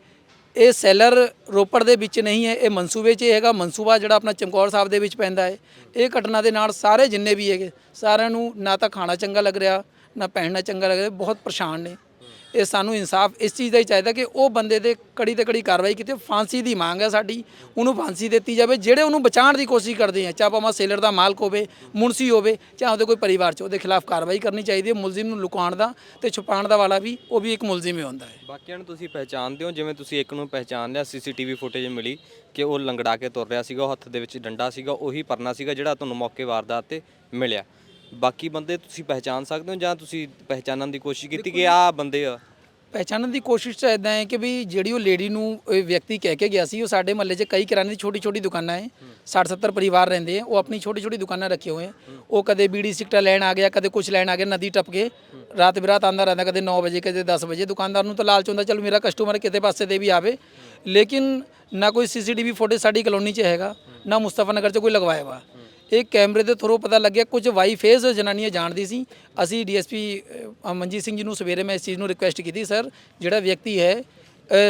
ਇਹ ਸੈਲਰ ਰੋਪੜ ਦੇ ਵਿੱਚ ਨਹੀਂ ਹੈ, ਇਹ ਮਨਸੂਬੇ 'ਚ ਹੀ ਹੈਗਾ। ਮਨਸੂਬਾ ਜਿਹੜਾ ਆਪਣਾ ਚਮਕੌਰ ਸਾਹਿਬ ਦੇ ਵਿੱਚ ਪੈਂਦਾ ਹੈ। ਇਹ ਘਟਨਾ ਦੇ ਨਾਲ ਸਾਰੇ ਜਿੰਨੇ ਵੀ ਹੈਗੇ, ਸਾਰਿਆਂ ਨੂੰ ਨਾ ਤਾਂ ਖਾਣਾ ਚੰਗਾ ਲੱਗ ਰਿਹਾ, ਨਾ ਪਹਿਨਣਾ ਚੰਗਾ ਲੱਗ ਰਿਹਾ, ਬਹੁਤ ਪਰੇਸ਼ਾਨ ਨੇ। ਇਹ ਸਾਨੂੰ ਇਨਸਾਫ ਇਸ ਚੀਜ਼ ਦਾ ਹੀ ਚਾਹੀਦਾ ਕਿ ਉਹ ਬੰਦੇ ਦੇ ਕੜੀ ਤੇ ਕੜੀ ਕਾਰਵਾਈ ਕੀਤੀ, ਫਾਂਸੀ ਦੀ ਮੰਗ ਹੈ ਸਾਡੀ, ਉਹਨੂੰ ਫਾਂਸੀ ਦਿੱਤੀ ਜਾਵੇ, ਜਿਹੜੇ ਉਹਨੂੰ ਬਚਾਉਣ ਦੀ ਕੋਸ਼ਿਸ਼ ਕਰਦੇ ਆ, ਚਾਹੇ ਭਾਵੇਂ ਸੇਲਰ ਦਾ ਮਾਲਕ ਹੋਵੇ, ਮੁਨਸੀ ਹੋਵੇ, ਚਾਹੇ ਉਹਦੇ ਕੋਈ ਪਰਿਵਾਰ ਚ ਉਹਦੇ ਖਿਲਾਫ ਕਾਰਵਾਈ ਕਰਨੀ ਚਾਹੀਦੀ ਹੈ, ਮੁਲਜ਼ਮ ਨੂੰ ਲੁਕਾਉਣ ਦਾ ਤੇ ਛੁਪਾਉਣ ਦਾ ਵਾਲਾ ਵੀ, ਉਹ ਵੀ ਇੱਕ ਮੁਲਜ਼ਮ ਹੀ ਹੁੰਦਾ ਹੈ। ਬਾਕੀਆਂ ਨੂੰ ਤੁਸੀਂ ਪਹਿਚਾਣਦੇ ਹੋ, ਜਿਵੇਂ ਤੁਸੀਂ ਇੱਕ ਨੂੰ ਪਹਿਚਾਣ ਲਿਆ ਸੀਸੀਟੀਵੀ ਫੁਟੇਜ ਮਿਲੀ ਕਿ ਉਹ ਲੰਗੜਾ ਕੇ ਤੁਰ ਰਿਹਾ ਸੀਗਾ, ਉਹ ਹੱਥ ਦੇ ਵਿੱਚ ਡੰਡਾ ਸੀਗਾ, ਉਹੀ ਪਰਨਾ ਸੀਗਾ ਜਿਹੜਾ ਤੁਹਾਨੂੰ ਮੌਕੇ ਵਾਰਦਾਤ ਤੇ ਮਿਲਿਆ। ਬਾਕੀ ਬੰਦੇ ਤੁਸੀਂ ਪਹਿਚਾਨ ਸਕਦੇ ਹੋ ਜਾਂ ਤੁਸੀਂ ਪਹਿਚਾਨਣ ਦੀ ਕੋਸ਼ਿਸ਼ ਕੀਤੀ ਕਿ ਆਹ ਬੰਦੇ ਆ? ਪਹਿਚਾਨਣ ਦੀ ਕੋਸ਼ਿਸ਼ ਤਾਂ ਇਦਾਂ ਹੈ ਕਿ ਵੀ ਜਿਹੜੀ ਉਹ ਲੇਡੀ ਨੂੰ ਇਹ ਵਿਅਕਤੀ ਕਹਿ ਕੇ ਗਿਆ ਸੀ ਉਹ ਸਾਡੇ ਮਹੱਲੇ 'ਚ ਕਈ ਕਿਰਾਣੇ ਦੀ ਛੋਟੀ ਛੋਟੀ ਦੁਕਾਨਾਂ ਹੈ। 60 70 ਪਰਿਵਾਰ ਰਹਿੰਦੇ ਆ ਉਹ ਆਪਣੀ ਛੋਟੀ ਛੋਟੀ ਦੁਕਾਨਾਂ ਰੱਖੇ ਹੋਏ ਆ ਉਹ ਕਦੇ ਬੀੜੀ ਸਿਗਟਾ ਲੈਣ ਆ ਗਿਆ ਕਦੇ ਕੁਝ ਲੈਣ ਆ ਗਿਆ ਨਦੀ ਟੱਪ ਕੇ ਰਾਤ ਬਿਰਾਤ ਆਂਦਾ ਰਹਿੰਦਾ ਕਦੇ 9 ਵਜੇ ਕਦੇ 10 ਵਜੇ। ਦੁਕਾਨਦਾਰ ਨੂੰ ਤਾਂ ਲਾਲਚ ਹੁੰਦਾ ਚਲ ਮੇਰਾ ਕਸਟਮਰ ਕਿਤੇ ਪਾਸੇ ਦੇ ਵੀ ਆਵੇ। ਲੇਕਿਨ ਨਾ ਕੋਈ ਸੀਸੀਟੀਵੀ ਫੁਟੇਜ ਸਾਡੀ ਕਲੋਨੀ 'ਚ ਹੈਗਾ ਨਾ ਮੁਸਤਫਾ ਨਗਰ 'ਚ ਕੋਈ ਲਗਵਾਇਆ ਵਾ। ਇਹ ਕੈਮਰੇ ਦੇ ਥਰੂ ਪਤਾ ਲੱਗਿਆ ਕੁਝ ਵਾਈ ਫੇਸ ਜਨਾਨੀਆਂ ਜਾਣਦੀ ਸੀ। ਅਸੀਂ ਡੀਐਸਪੀ ਮਨਜੀਤ ਸਿੰਘ ਜੀ ਨੂੰ ਸਵੇਰੇ ਮੈਂ ਇਸ ਚੀਜ਼ ਨੂੰ ਰਿਕੁਐਸਟ ਕੀਤੀ ਸਰ ਜਿਹੜਾ ਵਿਅਕਤੀ ਹੈ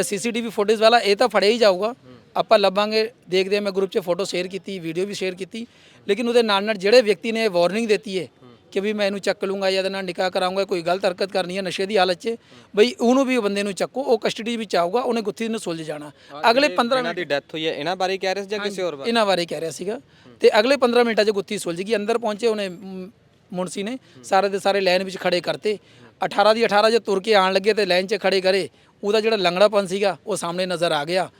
ਸੀਸੀਟੀਵੀ ਫੁਟੇਜ ਵਾਲਾ ਇਹ ਤਾਂ ਫੜਿਆ ਹੀ ਜਾਊਗਾ। ਆਪਾਂ ਲੱਭਾਂਗੇ ਦੇਖਦੇ ਮੈਂ ਗਰੁੱਪ 'ਚ ਫੋਟੋ ਸ਼ੇਅਰ ਕੀਤੀ ਵੀਡੀਓ ਵੀ ਸ਼ੇਅਰ ਕੀਤੀ। ਲੇਕਿਨ ਉਹਦੇ ਨਾਲ ਨਾਲ ਜਿਹੜੇ ਵਿਅਕਤੀ ਨੇ ਵਾਰਨਿੰਗ ਦਿੱਤੀ ਹੈ ਕਿ ਵੀ ਮੈਂ ਇਹਨੂੰ ਚੱਕ ਲੂੰਗਾ ਜਾਂ ਇਹਦੇ ਨਾਲ ਨਿਕਾਹ ਕਰਾਉਂਗਾ ਕੋਈ ਗਲਤ ਹਰਕਤ ਕਰਨੀ ਹੈ ਨਸ਼ੇ ਦੀ ਹਾਲਤ 'ਚ ਬਈ ਉਹਨੂੰ ਵੀ ਬੰਦੇ ਨੂੰ ਚੱਕੋ ਉਹ ਕਸਟਡੀ ਵਿੱਚ ਆਊਗਾ ਉਹਨੇ ਗੁੱਥੀ ਨੂੰ ਸੁਲਝ ਜਾਣਾ। ਅਗਲੇ 15 ਇਹਨਾਂ ਦੀ ਡੈਥ ਹੋਈ ਹੈ ਇਹਨਾਂ ਬਾਰੇ ਕਹਿ ਰਹੇ ਸੀ ਜਾਂ ਕਿਸੇ ਹੋਰ ਬਾਰੇ? ਇਹਨਾਂ ਬਾਰੇ ਕਹਿ ਰਿਹਾ ਸੀਗਾ। ਤੇ ਅਗਲੇ 15 ਮਿੰਟਾਂ 'ਚ ਗੁੱਥੀ ਸੁਲਝ ਗਈ ਅੰਦਰ ਪਹੁੰਚੇ ਉਹਨੇ ਮ, ਮੁਨਸੀ ਨੇ। ਸਾਰੇ ਦੇ ਸਾਰੇ ਲਾਈਨ ਵਿੱਚ ਖੜੇ ਕਰਤੇ। 18 ਦੀ 18 ਜੇ ਤੁਰ ਕੇ ਆਣ ਲੱਗੇ ਤੇ ਲਾਈਨ 'ਚ ਖੜੇ ਕਰੇ। ਉਹਦਾ ਜਿਹੜਾ ਲੰਗੜਾਪਨ ਸੀਗਾ ਉਹ ਸਾਹਮਣੇ ਨਜ਼ਰ ਆ ਗਿਆ।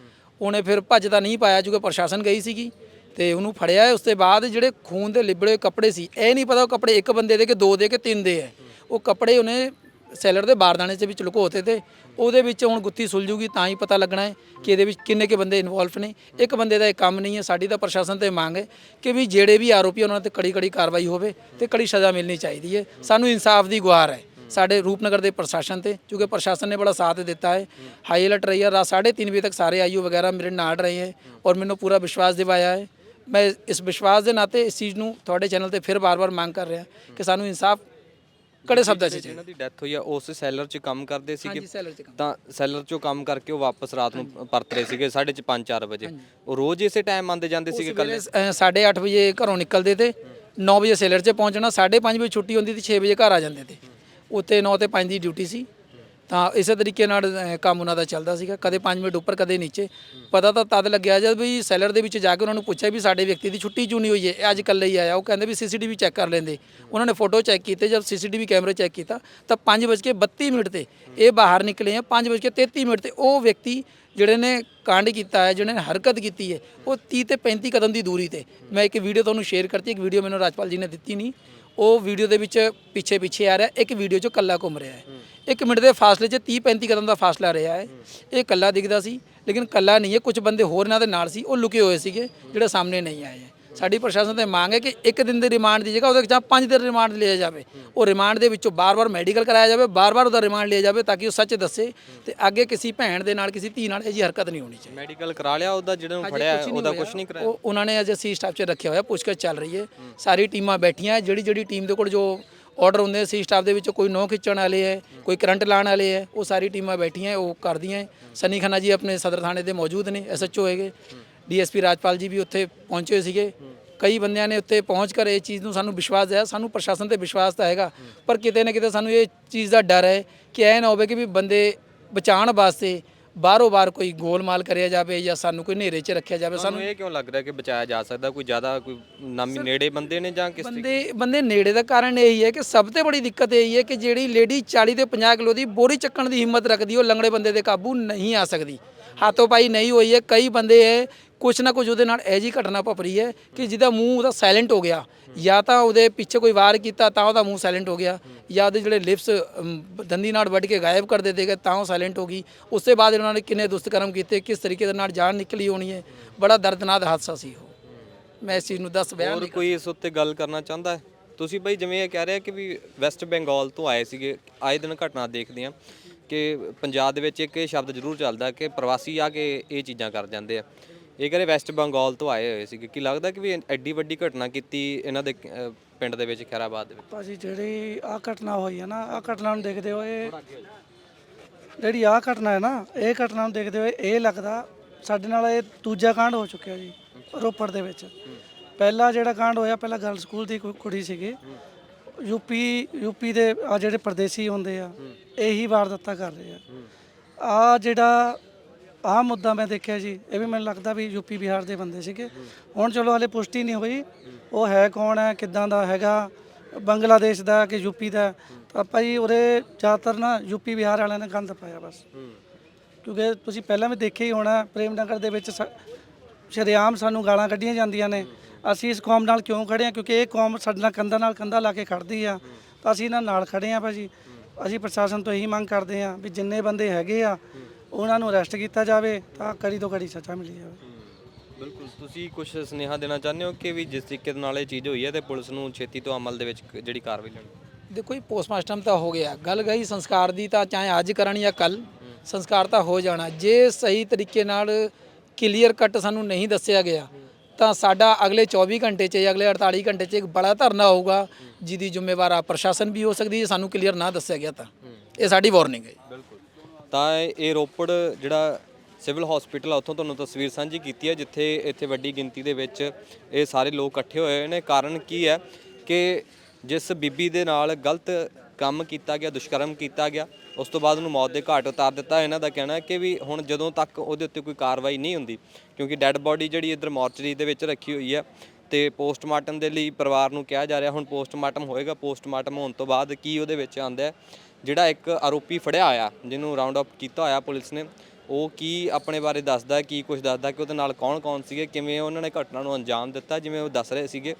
ਉਹਨੇ ਫਿਰ ਭੱਜ ਤਾਂ ਨਹੀਂ ਪਾਇਆ ਕਿਉਂਕਿ ਪ੍ਰਸ਼ਾਸਨ ਗਈ ਸੀਗੀ। ਤੇ ਉਹਨੂੰ ਫੜਿਆ ਉਸ ਤੋਂ ਬਾਅਦ ਜਿਹੜੇ ਖੂਨ ਦੇ ਲਿਬੜੇ ਕੱਪੜੇ ਸੀ ਇਹ ਨਹੀਂ ਪਤਾ ਉਹ ਕੱਪੜੇ ਇੱਕ ਬੰਦੇ ਦੇ ਕਿ ਦੋ ਦੇ ਕਿ ਤਿੰਨ ਦੇ ਹੈ। ਉਹ ਕੱਪੜੇ ਉਹਨੇ ਸੈਲਰ ਦੇ ਬਾਰਦਾਨੇ ਦੇ ਵਿੱਚ ਲੁਕੋਤੇ ਤੇ ਉਹਦੇ ਵਿੱਚ ਹੁਣ ਗੁੱਥੀ ਸੁਲਝੂਗੀ ਤਾਂ ਹੀ ਪਤਾ ਲੱਗਣਾ ਹੈ ਕਿ ਇਹਦੇ ਵਿੱਚ ਕਿੰਨੇ ਕੇ ਬੰਦੇ ਇਨਵੋਲਵ ਨੇ। ਇੱਕ ਬੰਦੇ ਦਾ ਇਹ ਕੰਮ ਨਹੀਂ ਹੈ, ਸਾਡੀ ਤਾਂ ਪ੍ਰਸ਼ਾਸਨ ਤੇ ਮੰਗ ਹੈ ਕਿ ਵੀ ਜਿਹੜੇ ਵੀ ਆਰੋਪੀ ਉਹਨਾਂ ਤੇ ਕੜੀ ਕੜੀ ਕਾਰਵਾਈ ਹੋਵੇ ਤੇ ਕੜੀ ਸਜ਼ਾ ਮਿਲਣੀ ਚਾਹੀਦੀ ਹੈ। ਸਾਨੂੰ ਇਨਸਾਫ ਦੀ ਗੁਹਾਰ ਹੈ ਸਾਡੇ ਰੂਪਨਗਰ ਦੇ ਪ੍ਰਸ਼ਾਸਨ ਤੇ, ਕਿਉਂਕਿ ਪ੍ਰਸ਼ਾਸਨ ਨੇ ਬੜਾ ਸਾਥ ਦਿੱਤਾ ਹੈ। ਹਾਈ ਅਲਰਟ ਰਹੀ ਹੈ, ਰਾਤ 3:30 ਵਜੇ ਤੱਕ ਸਾਰੇ ਆਈਓ ਵਗੈਰਾ ਮੇਰੇ ਨਾਲ ਰਹੇ ਹੈ ਔਰ ਮੈਨੂੰ ਪੂਰਾ ਵਿਸ਼ਵਾਸ ਦਿਵਾਇਆ ਹੈ। ਮੈਂ ਇਸ ਵਿਸ਼ਵਾਸ ਦੇ ਨਾਤੇ ਇਸ ਚੀਜ਼ ਨੂੰ ਤੁਹਾਡੇ ਚੈਨਲ ਤੇ ਫਿਰ ਬਾਰ-ਬਾਰ ਮੰਗ ਕਰ ਰਿਹਾ ਕਿ ਸਾਨੂੰ ਇਨਸਾਫ ਕੜੇ ਸ਼ਬਦਾਂ 'ਚ ਜਿਹਨਾਂ ਦੀ ਡੈਥ ਹੋਈ ਆ ਉਸ ਸੈਲਰ 'ਚ ਕੰਮ ਕਰਦੇ ਸੀਗੇ। ਹਾਂਜੀ ਸੈਲਰ 'ਚ ਕੰਮ ਤਾਂ ਸੈਲਰ 'ਚੋਂ ਕੰਮ ਕਰਕੇ ਉਹ ਵਾਪਸ ਰਾਤ ਨੂੰ ਪਰਤ ਰਹੇ ਸੀਗੇ 5:30 4 ਵਜੇ। ਉਹ ਰੋਜ਼ ਇਸੇ ਟਾਈਮ ਆਉਂਦੇ ਜਾਂਦੇ ਸੀਗੇ ਕੱਲ ਸਵੇਰੇ 8:30 ਵਜੇ ਘਰੋਂ ਨਿਕਲਦੇ ਤੇ 9 ਵਜੇ ਸੇਲਰ 'ਚ ਪਹੁੰਚਣਾ 5:30 ਵਜੇ ਛੁੱਟੀ ਹੁੰਦੀ ਤੇ 6 ਵਜੇ ਘਰ ਆ ਜਾਂਦੇ ਤੇ। ਉੱਥੇ 9 ਤੇ 5 ਦੀ ਡਿਊਟੀ ਸੀ। ਇਸੇ ਤਰੀਕੇ ਨਾਲ ਅਹ, ਕੰਮ ਉਹਨਾਂ ਦਾ ਚੱਲਦਾ ਸੀਗਾ। ਕਦੇ 5 ਮਿੰਟ ਉੱਪਰ ਕਦੇ ਨੀਚੇ। ਪਤਾ ਤਾਂ ਤਦ ਲੱਗਿਆ ਜਦ ਵੀ ਸੈਲਰ ਦੇ ਵਿੱਚ ਜਾ ਕੇ ਉਹਨਾਂ ਨੂੰ ਪੁੱਛਿਆ ਵੀ ਸਾਡੇ ਵਿਅਕਤੀ ਦੀ ਛੁੱਟੀ ਕਿਉਂ ਨਹੀਂ ਹੋਈ ਹੈ? ਇਹ ਅੱਜ ਇਕੱਲੇ ਹੀ ਆਇਆ। ਉਹ ਕਹਿੰਦੇ ਵੀ ਸੀਸੀਟੀਵੀ ਚੈੱਕ ਕਰ ਲੈਂਦੇ। ਉਹਨਾਂ ਨੇ ਫੋਟੋ ਚੈੱਕ ਕੀਤੇ। ਜਦ ਸੀਸੀਟੀਵੀ ਕੈਮਰੇ ਚੈੱਕ ਕੀਤਾ ਤਾਂ 5:32 ਮਿੰਟ ਤੇ ਇਹ ਬਾਹਰ ਨਿਕਲੇ ਆ। 5:33 ਮਿੰਟ ਤੇ ਉਹ ਵਿਅਕਤੀ ਜਿਹੜੇ ਨੇ ਕਾਂਡ ਕੀਤਾ ਹੈ ਜਿਹਨਾਂ ਨੇ ਹਰਕਤ ਕੀਤੀ ਹੈ ਉਹ 30 ਤੇ 35 ਕਦਮ ਦੀ ਦੂਰੀ ਤੇ। ਮੈਂ ਇੱਕ ਵੀਡੀਓ ਤੁਹਾਨੂੰ ਸ਼ੇਅਰ ਕਰਤੀ। ਇੱਕ ਵੀਡੀਓ ਮੈਨੂੰ ਰਾਜਪਾਲ ਜੀ ਨੇ ਦਿੱਤੀ ਨਹੀਂ। ਉਹ ਵੀਡੀਓ ਦੇ ਵਿੱਚ ਪਿੱਛੇ ਪਿੱਛੇ ਆ ਰਿਹਾ। ਇੱਕ ਵੀਡੀਓ 'ਚ ਕੱਲਾ ਘੁੰਮ ਰਿਹਾ ਹੈ। ਇੱਕ ਮਿੰਟ ਦੇ ਫਾਸਲੇ 'ਚ 30 35 ਕਦਮ ਦਾ ਫਾਸਲਾ ਰਿਹਾ ਹੈ। ਇਹ ਕੱਲਾ ਦਿਖਦਾ ਸੀ ਲੇਕਿਨ ਕੱਲਾ ਨਹੀਂ ਹੈ ਕੁਝ ਬੰਦੇ ਹੋਰ ਇਹਨਾਂ ਦੇ ਨਾਲ ਸੀ ਉਹ ਲੁਕੇ ਹੋਏ ਸੀਗੇ ਜਿਹੜੇ ਸਾਹਮਣੇ ਨਹੀਂ ਆਏ ਸਾਡੀ ਪ੍ਰਸ਼ਾਸਨ ਤੇ ਮੰਗ ਹੈ ਕਿ ਇੱਕ ਦਿਨ ਦੀ ਰਿਮਾਂਡ ਦੀ ਜਗ੍ਹਾ ਉਹਦੇ ਜਾਂ ਪੰਜ ਦਿਨ ਰਿਮਾਂਡ ਲਿਆ ਜਾਵੇ। ਉਹ ਰਿਮਾਂਡ ਦੇ ਵਿੱਚੋਂ ਬਾਰ-ਬਾਰ ਮੈਡੀਕਲ ਕਰਾਇਆ ਜਾਵੇ ਬਾਰ-ਬਾਰ ਉਹਦਾ ਰਿਮਾਂਡ ਲਿਆ ਜਾਵੇ ਤਾਂ ਕਿ ਉਹ ਸੱਚ ਦੱਸੇ ਤੇ ਅੱਗੇ ਕਿਸੇ ਭੈਣ ਦੇ ਨਾਲ ਕਿਸੇ ਧੀ ਨਾਲ ਇਹ ਜੀ ਹਰਕਤ ਨਹੀਂ ਹੋਣੀ ਚਾਹੀਦੀ। ਮੈਡੀਕਲ ਕਰਾ ਲਿਆ ਉਹਦਾ ਜਿਹੜਾ ਨੂੰ ਫੜਿਆ ਉਹਦਾ ਕੁਝ ਨਹੀਂ ਕਰਾਇਆ? ਉਹ ਉਹਨਾਂ ਨੇ ਅਜੇ ਸੀ ਸਟਾਫ 'ਚ ਰੱਖਿਆ ਹੋਇਆ ਪੁੱਛਗਿੱਛ ਚੱਲ ਰਹੀ ਹੈ। ਸਾਰੀ ਟੀਮਾਂ ਬੈਠੀਆਂ ਜਿਹੜੀ ਜਿਹੜੀ ਟੀਮ ਦੇ ਕੋਲ ਜੋ ਆਰਡਰ ਹੁੰਦੇ ਸੀ ਸਟਾਫ ਦੇ ਵਿੱਚ ਕੋਈ ਨੋ ਖਿੱਚਣ ਵਾਲੇ ਹੈ, ਕੋਈ ਕਰੰਟ ਲਾਉਣ ਵਾਲੇ ਹੈ, ਉਹ ਸਾਰੀ ਟੀਮਾਂ ਬੈਠੀਆਂ, ਉਹ ਕਰਦੀਆਂ ਹੈ। ਸਨੀ ਖੰਨਾ ਜੀ ਆਪਣੇ ਸਦਰ ਥਾਣੇ ਦੇ ਮੌਜੂਦ ਨੇ ਐਸਐਚਓ ਹੈਗੇ। ਡੀਐਸਪੀ ਰਾਜਪਾਲ ਜੀ ਵੀ ਉੱਥੇ ਪਹੁੰਚੇ ਸੀਗੇ। ਕਈ ਬੰਦਿਆਂ ਨੇ ਉੱਤੇ ਪਹੁੰਚ ਕਰ ਇਹ ਚੀਜ਼ ਨੂੰ ਸਾਨੂੰ ਵਿਸ਼ਵਾਸ ਹੈ ਸਾਨੂੰ ਪ੍ਰਸ਼ਾਸਨ ਤੇ ਵਿਸ਼ਵਾਸ ਤਾਂ ਹੈਗਾ, ਪਰ ਕਿਤੇ ਨਾ ਕਿਤੇ ਸਾਨੂੰ ਇਹ ਚੀਜ਼ ਦਾ ਡਰ ਹੈ ਕਿ ਇਹ ਨਾ ਹੋਵੇ ਕਿ ਵੀ ਬੰਦੇ ਬਚਾਉਣ ਵਾਸਤੇ ਬਾਹਰੋਂ ਬਾਹਰ ਕੋਈ ਗੋਲਮਾਲ ਕਰਿਆ ਜਾਵੇ ਜਾਂ ਸਾਨੂੰ ਕੋਈ ਹਨੇਰੇ 'ਚ ਰੱਖਿਆ ਜਾਵੇ ਸਾਨੂੰ ਇਹ ਕਿਉਂ ਲੱਗ ਰਿਹਾ ਕਿ ਬਚਾਇਆ ਜਾ ਸਕਦਾ? ਕੋਈ ਜ਼ਿਆਦਾ ਕੋਈ ਨਾਮੀ ਨੇੜੇ ਬੰਦੇ ਨੇ ਜਾਂ ਕਿਸ ਬੰਦੇ ਬੰਦੇ ਨੇੜੇ ਦਾ ਕਾਰਨ ਇਹੀ ਹੈ ਕਿ ਸਭ ਤੋਂ ਬੜੀ ਦਿੱਕਤ ਇਹੀ ਹੈ ਕਿ ਜਿਹੜੀ ਲੇਡੀ 40 ਤੇ 50 ਕਿਲੋ ਦੀ ਬੋਰੀ ਚੱਕਣ ਦੀ ਹਿੰਮਤ ਰੱਖਦੀ ਉਹ ਲੰਗੜੇ ਬੰਦੇ ਦੇ ਕਾਬੂ ਨਹੀਂ ਆ ਸਕਦੀ। ਹੱਥੋਂ ਪਾਈ ਨਹੀਂ ਹੋਈ ਹੈ। ਕਈ ਬੰਦੇ ਹੈ ਕੁਛ ਨਾ ਕੁਝ ਉਹਦੇ ਨਾਲ ਇਹ ਜੀ ਘਟਨਾ ਵਾਪਰੀ ਹੈ ਕਿ ਜਿਹਦਾ ਮੂੰਹ ਉਹਦਾ ਸਾਇਲੈਂਟ ਹੋ ਗਿਆ। ਜਾਂ ਤਾਂ ਉਹਦੇ ਪਿੱਛੇ ਕੋਈ ਵਾਰ ਕੀਤਾ ਤਾਂ ਉਹਦਾ ਮੂੰਹ ਸਾਇਲੈਂਟ ਹੋ ਗਿਆ। ਜਾਂ ਉਹਦੇ ਜਿਹੜੇ ਲਿਪਸ ਦੰਦੀ ਨਾਲ ਵੱਢ ਕੇ ਗਾਇਬ ਕਰ ਦਿੱਤੇ ਗਏ ਤਾਂ ਉਹ ਸਾਇਲੈਂਟ ਹੋ ਗਈ। ਉਸ ਤੋਂ ਬਾਅਦ ਉਹਨਾਂ ਨੇ ਕਿੰਨੇ ਦੁਸ਼ਟਕਰਮ ਕੀਤੇ ਕਿਸ ਤਰੀਕੇ ਦੇ ਨਾਲ ਜਾਨ ਨਿਕਲੀ ਹੋਣੀ ਹੈ। ਬੜਾ ਦਰਦਨਾਕ ਹਾਦਸਾ ਸੀ ਉਹ। ਮੈਂ ਇਸ ਚੀਜ਼ ਨੂੰ ਦੱਸ ਬਿਆਨ ਹੋਰ ਨਹੀਂ ਕੋਈ ਇਸ ਉੱਤੇ ਗੱਲ ਕਰਨਾ ਚਾਹੁੰਦਾ ਹੈ? ਤੁਸੀਂ ਬਈ ਜਿਵੇਂ ਇਹ ਕਹਿ ਰਹੇ ਕਿ ਵੀ ਵੈਸਟ ਬੰਗਾਲ ਤੋਂ ਆਏ ਸੀਗੇ ਆਏ ਦਿਨ ਘਟਨਾ ਦੇਖਦੇ ਆ ਕਿ ਪੰਜਾਬ ਦੇ ਵਿੱਚ ਇੱਕ ਇਹ ਸ਼ਬਦ ਜ਼ਰੂਰ ਚੱਲਦਾ ਕਿ ਪ੍ਰਵਾਸੀ ਆ ਕੇ ਇਹ ਚੀਜ਼ਾਂ ਕਰ ਜਾਂਦੇ ਆ। ਇਹ ਕਹਿੰਦੇ ਵੈਸਟ ਬੰਗਾਲ ਤੋਂ ਆਏ ਹੋਏ ਸੀਗੇ। ਕੀ ਲੱਗਦਾ ਕਿ ਵੀ ਐਡੀ ਵੱਡੀ ਘਟਨਾ ਕੀਤੀ ਇਹਨਾਂ ਦੇ ਪਿੰਡ ਦੇ ਵਿੱਚ ਖੈਰਾਬਾਦ ਦੇ ਵਿੱਚ? ਭਾਜੀ ਜਿਹੜੀ ਆ ਘਟਨਾ ਹੋਈ ਹੈ ਨਾ ਆ ਘਟਨਾ ਨੂੰ ਦੇਖਦੇ ਹੋਏ ਜਿਹੜੀ ਆ ਘਟਨਾ ਹੈ ਨਾ ਇਹ ਘਟਨਾ ਨੂੰ ਦੇਖਦੇ ਹੋਏ ਇਹ ਲੱਗਦਾ ਸਾਡੇ ਨਾਲ ਇਹ ਦੂਜਾ ਕਾਂਡ ਹੋ ਚੁੱਕਿਆ ਜੀ ਰੋਪੜ ਦੇ ਵਿੱਚ। ਪਹਿਲਾ ਜਿਹੜਾ ਕਾਂਡ ਹੋਇਆ ਪਹਿਲਾਂ ਗਰਲ ਸਕੂਲ ਦੀ ਕੋਈ ਕੁੜੀ ਸੀਗੀ। ਯੂਪੀ ਯੂਪੀ ਦੇ ਆ ਜਿਹੜੇ ਪਰਦੇਸੀ ਹੁੰਦੇ ਆ, ਇਹੀ ਵਾਰਦਾਤਾਂ ਕਰ ਰਹੇ ਆ। ਆ ਜਿਹੜਾ, ਆ ਮੁੱਦਾ ਮੈਂ ਦੇਖਿਆ ਜੀ, ਇਹ ਵੀ ਮੈਨੂੰ ਲੱਗਦਾ ਵੀ ਯੂਪੀ, ਬਿਹਾਰ ਦੇ ਬੰਦੇ ਸੀਗੇ। ਹੁਣ ਚਲੋ ਹਲੇ ਪੁਸ਼ਟੀ ਨਹੀਂ ਹੋਈ, ਉਹ ਹੈ ਕੌਣ ਹੈ, ਕਿੱਦਾਂ ਦਾ ਹੈਗਾ, ਬੰਗਲਾਦੇਸ਼ ਦਾ ਕਿ ਯੂਪੀ ਦਾ, ਤਾਂ ਭਾਈ ਉਰੇ ਜ਼ਿਆਦਾਤਰ ਨਾ ਯੂਪੀ, ਬਿਹਾਰ ਵਾਲਿਆਂ ਨੇ ਗੰਦ ਪਾਇਆ ਬਸ। ਕਿਉਂਕਿ ਤੁਸੀਂ ਪਹਿਲਾਂ ਵੀ ਦੇਖਿਆ ਹੀ ਹੋਣਾ ਪ੍ਰੇਮ ਨਗਰ ਦੇ ਵਿੱਚ ਸ- ਸ਼ਰੇਆਮ ਸਾਨੂੰ ਗਾਲਾਂ ਕੱਢੀਆਂ ਜਾਂਦੀਆਂ ਨੇ। ਅਸੀਂ ਇਸ ਕੌਮ ਨਾਲ ਕਿਉਂ ਖੜੇ ਹਾਂ? ਕਿਉਂਕਿ ਇਹ ਕੌਮ ਸਾਡੇ ਨਾਲ ਕੰਧਾਂ ਨਾਲ ਕੰਧਾ ਲਾ ਕੇ ਖੜਦੀ ਆ। ਤਾਂ ਅਸੀਂ ਇਹਨਾਂ ਨਾਲ ਖੜੇ ਆ ਭਾਜੀ। ਅਸੀਂ ਪ੍ਰਸ਼ਾਸਨ ਤੋਂ ਇਹੀ ਮੰਗ ਕਰਦੇ ਆ ਵੀ ਜਿੰਨੇ ਬੰਦੇ ਹੈਗੇ ਆ ਉਹਨਾਂ ਨੂੰ ਅਰੈਸਟ ਕੀਤਾ ਜਾਵੇ ਤਾਂ ਕੜੀ ਤੋਂ ਕੜੀ ਸਜ਼ਾ ਮਿਲੀ ਜਾਵੇ। ਬਿਲਕੁਲ। ਤੁਸੀਂ ਕੁਝ ਸੁਨੇਹਾ ਦੇਣਾ ਚਾਹੁੰਦੇ ਹੋ ਕਿ ਵੀ ਜਿਸ ਤਰੀਕੇ ਦੇ ਨਾਲ ਇਹ ਚੀਜ਼ ਹੋਈ ਹੈ ਤੇ ਪੁਲਿਸ ਨੂੰ ਛੇਤੀ ਤੋਂ ਅਮਲ ਦੇ ਵਿੱਚ ਜਿਹੜੀ ਕਾਰਵਾਈ ਲੈਣੀ ਦੇਖੋ ਜੀ ਪੋਸਟਮਾਰਟਮ ਤਾਂ ਹੋ ਗਿਆ। ਗੱਲ ਗਈ ਸੰਸਕਾਰ ਦੀ ਤਾਂ ਚਾਹੇ ਅੱਜ ਕਰਨ ਜਾਂ ਕੱਲ ਸੰਸਕਾਰ ਤਾਂ ਹੋ ਜਾਣਾ। ਜੇ ਸਹੀ ਤਰੀਕੇ ਨਾਲ ਕਲੀਅਰ ਕੱਟ ਸਾਨੂੰ ਨਹੀਂ ਦੱਸਿਆ ਗਿਆ ਤਾਂ ਸਾਡਾ ਅਗਲੇ 24 ਘੰਟੇ 'ਚ ਜਾਂ ਅਗਲੇ 48 ਘੰਟੇ 'ਚ ਇੱਕ ਬੜਾ ਧਰਨਾ ਹੋਊਗਾ, ਜਿਹਦੀ ਜ਼ਿੰਮੇਵਾਰ ਆ ਪ੍ਰਸ਼ਾਸਨ ਵੀ ਹੋ ਸਕਦੀ ਹੈ ਸਾਨੂੰ ਕਲੀਅਰ ਨਾ ਦੱਸਿਆ ਗਿਆ ਤਾਂ। ਇਹ ਸਾਡੀ ਵਾਰਨਿੰਗ ਹੈ ਜੀ। ਬਿਲਕੁਲ। ਤਾਂ ਇਹ ਰੋਪੜ ਜਿਹੜਾ ਸਿਵਲ ਹਸਪੀਟਲ ਆ, ਉੱਥੋਂ ਤੁਹਾਨੂੰ ਤਸਵੀਰ ਸਾਂਝੀ ਕੀਤੀ ਹੈ, ਜਿੱਥੇ ਇੱਥੇ ਵੱਡੀ ਗਿਣਤੀ ਦੇ ਵਿੱਚ ਇਹ ਸਾਰੇ ਲੋਕ ਇਕੱਠੇ ਹੋਏ ਨੇ। ਕਾਰਨ ਕੀ ਹੈ ਕਿ ਜਿਸ ਬੀਬੀ ਦੇ ਨਾਲ ਗਲਤ ਕੰਮ ਕੀਤਾ ਗਿਆ, ਦੁਸ਼ਕਰਮ ਕੀਤਾ ਗਿਆ, ਉਸ ਤੋਂ ਬਾਅਦ ਉਹਨੂੰ ਮੌਤ ਦੇ ਘਾਟ ਉਤਾਰ ਦਿੱਤਾ। ਇਹਨਾਂ ਦਾ ਕਹਿਣਾ ਹੈ ਕਿ ਵੀ ਹੁਣ ਜਦੋਂ ਤੱਕ ਉਹਦੇ ਉੱਤੇ ਕੋਈ ਕਾਰਵਾਈ ਨਹੀਂ ਹੁੰਦੀ, ਕਿਉਂਕਿ ਡੈੱਡ ਬੋਡੀ ਜਿਹੜੀ ਇੱਧਰ ਮੋਰਚਰੀ ਦੇ ਵਿੱਚ ਰੱਖੀ ਹੋਈ ਹੈ, ਤੇ ਪੋਸਟਮਾਰਟਮ ਦੇ ਲਈ ਪਰਿਵਾਰ ਨੂੰ ਕਿਹਾ ਜਾ ਰਿਹਾ, ਹੁਣ ਪੋਸਟਮਾਰਟਮ ਹੋਏਗਾ, ਪੋਸਟਮਾਰਟਮ ਹੋਣ ਤੋਂ ਬਾਅਦ ਕੀ ਉਹਦੇ ਵਿੱਚ ਆਉਂਦਾ ਜਿਹੜਾ ਇੱਕ ਆਰੋਪੀ ਫੜਿਆ ਆਇਆ ਜਿਹਨੂੰ ਰਾਉਂਡ ਅਪ ਕੀਤਾ ਹੋਇਆ ਪੁਲਿਸ ਨੇ, ਉਹ ਕੀ ਆਪਣੇ ਬਾਰੇ ਦੱਸਦਾ ਕੀ ਕੁਝ ਦੱਸਦਾ ਕਿ ਉਹਦੇ ਨਾਲ ਕੌਣ-ਕੌਣ ਸੀਗੇ, ਕਿਵੇਂ ਉਹਨਾਂ ਨੇ ਘਟਨਾ ਨੂੰ ਅੰਜਾਮ ਦਿੱਤਾ, ਜਿਵੇਂ ਉਹ ਦੱਸ ਰਹੇ ਸੀਗੇ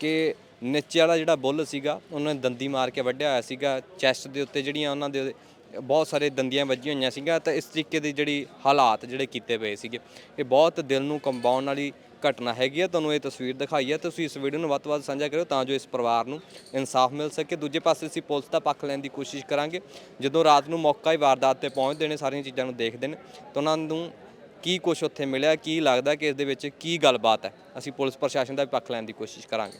ਕਿ ਨੀਚੇ ਵਾਲਾ ਜਿਹੜਾ ਬੁੱਲ ਸੀਗਾ, ਉਹਨਾਂ ਨੇ ਦੰਦੀ ਮਾਰ ਕੇ ਵੱਢਿਆ ਹੋਇਆ ਸੀਗਾ। ਚੈਸਟ ਦੇ ਉੱਤੇ ਜਿਹੜੀਆਂ ਉਹਨਾਂ ਦੇ ਬਹੁਤ ਸਾਰੇ ਦੰਦੀਆਂ ਵੱਜੀਆਂ ਹੋਈਆਂ ਸੀਗਾ ਤਾਂ ਇਸ ਤਰੀਕੇ ਦੀ ਜਿਹੜੀ ਹਾਲਾਤ ਜਿਹੜੇ ਕੀਤੇ ਪਏ ਸੀਗੇ। ਇਹ ਬਹੁਤ ਦਿਲ ਨੂੰ ਕੰਬਾਉਣ ਵਾਲੀ ਘਟਨਾ ਹੈਗੀ ਆ, ਤੁਹਾਨੂੰ ਇਹ ਤਸਵੀਰ ਦਿਖਾਈ ਹੈ ਤੁਸੀਂ ਇਸ ਵੀਡੀਓ ਨੂੰ ਵੱਧ ਤੋਂ ਵੱਧ ਸਾਂਝਾ ਕਰਿਓ ਤਾਂ ਜੋ ਇਸ ਪਰਿਵਾਰ ਨੂੰ ਇਨਸਾਫ ਮਿਲ ਸਕੇ। ਦੂਜੇ ਪਾਸੇ ਅਸੀਂ ਪੁਲਿਸ ਦਾ ਪੱਖ ਲੈਣ ਦੀ ਕੋਸ਼ਿਸ਼ ਕਰਾਂਗੇ। ਜਦੋਂ ਰਾਤ ਨੂੰ ਮੌਕਾ ਹੀ ਵਾਰਦਾਤ ਤੇ ਪਹੁੰਚਦੇ ਨੇ, ਸਾਰੀਆਂ ਚੀਜ਼ਾਂ ਨੂੰ ਦੇਖਦੇ ਨੇ, ਤਾਂ ਉਹਨਾਂ ਨੂੰ ਕੀ ਕੁਝ ਉੱਥੇ ਮਿਲਿਆ, ਕੀ ਲੱਗਦਾ ਕਿ ਇਸ ਦੇ ਵਿੱਚ ਕੀ ਗੱਲਬਾਤ ਹੈ? ਅਸੀਂ ਪੁਲਿਸ ਪ੍ਰਸ਼ਾਸਨ ਦਾ ਵੀ ਪੱਖ ਲੈਣ ਦੀ ਕੋਸ਼ਿਸ਼ ਕਰਾਂਗੇ।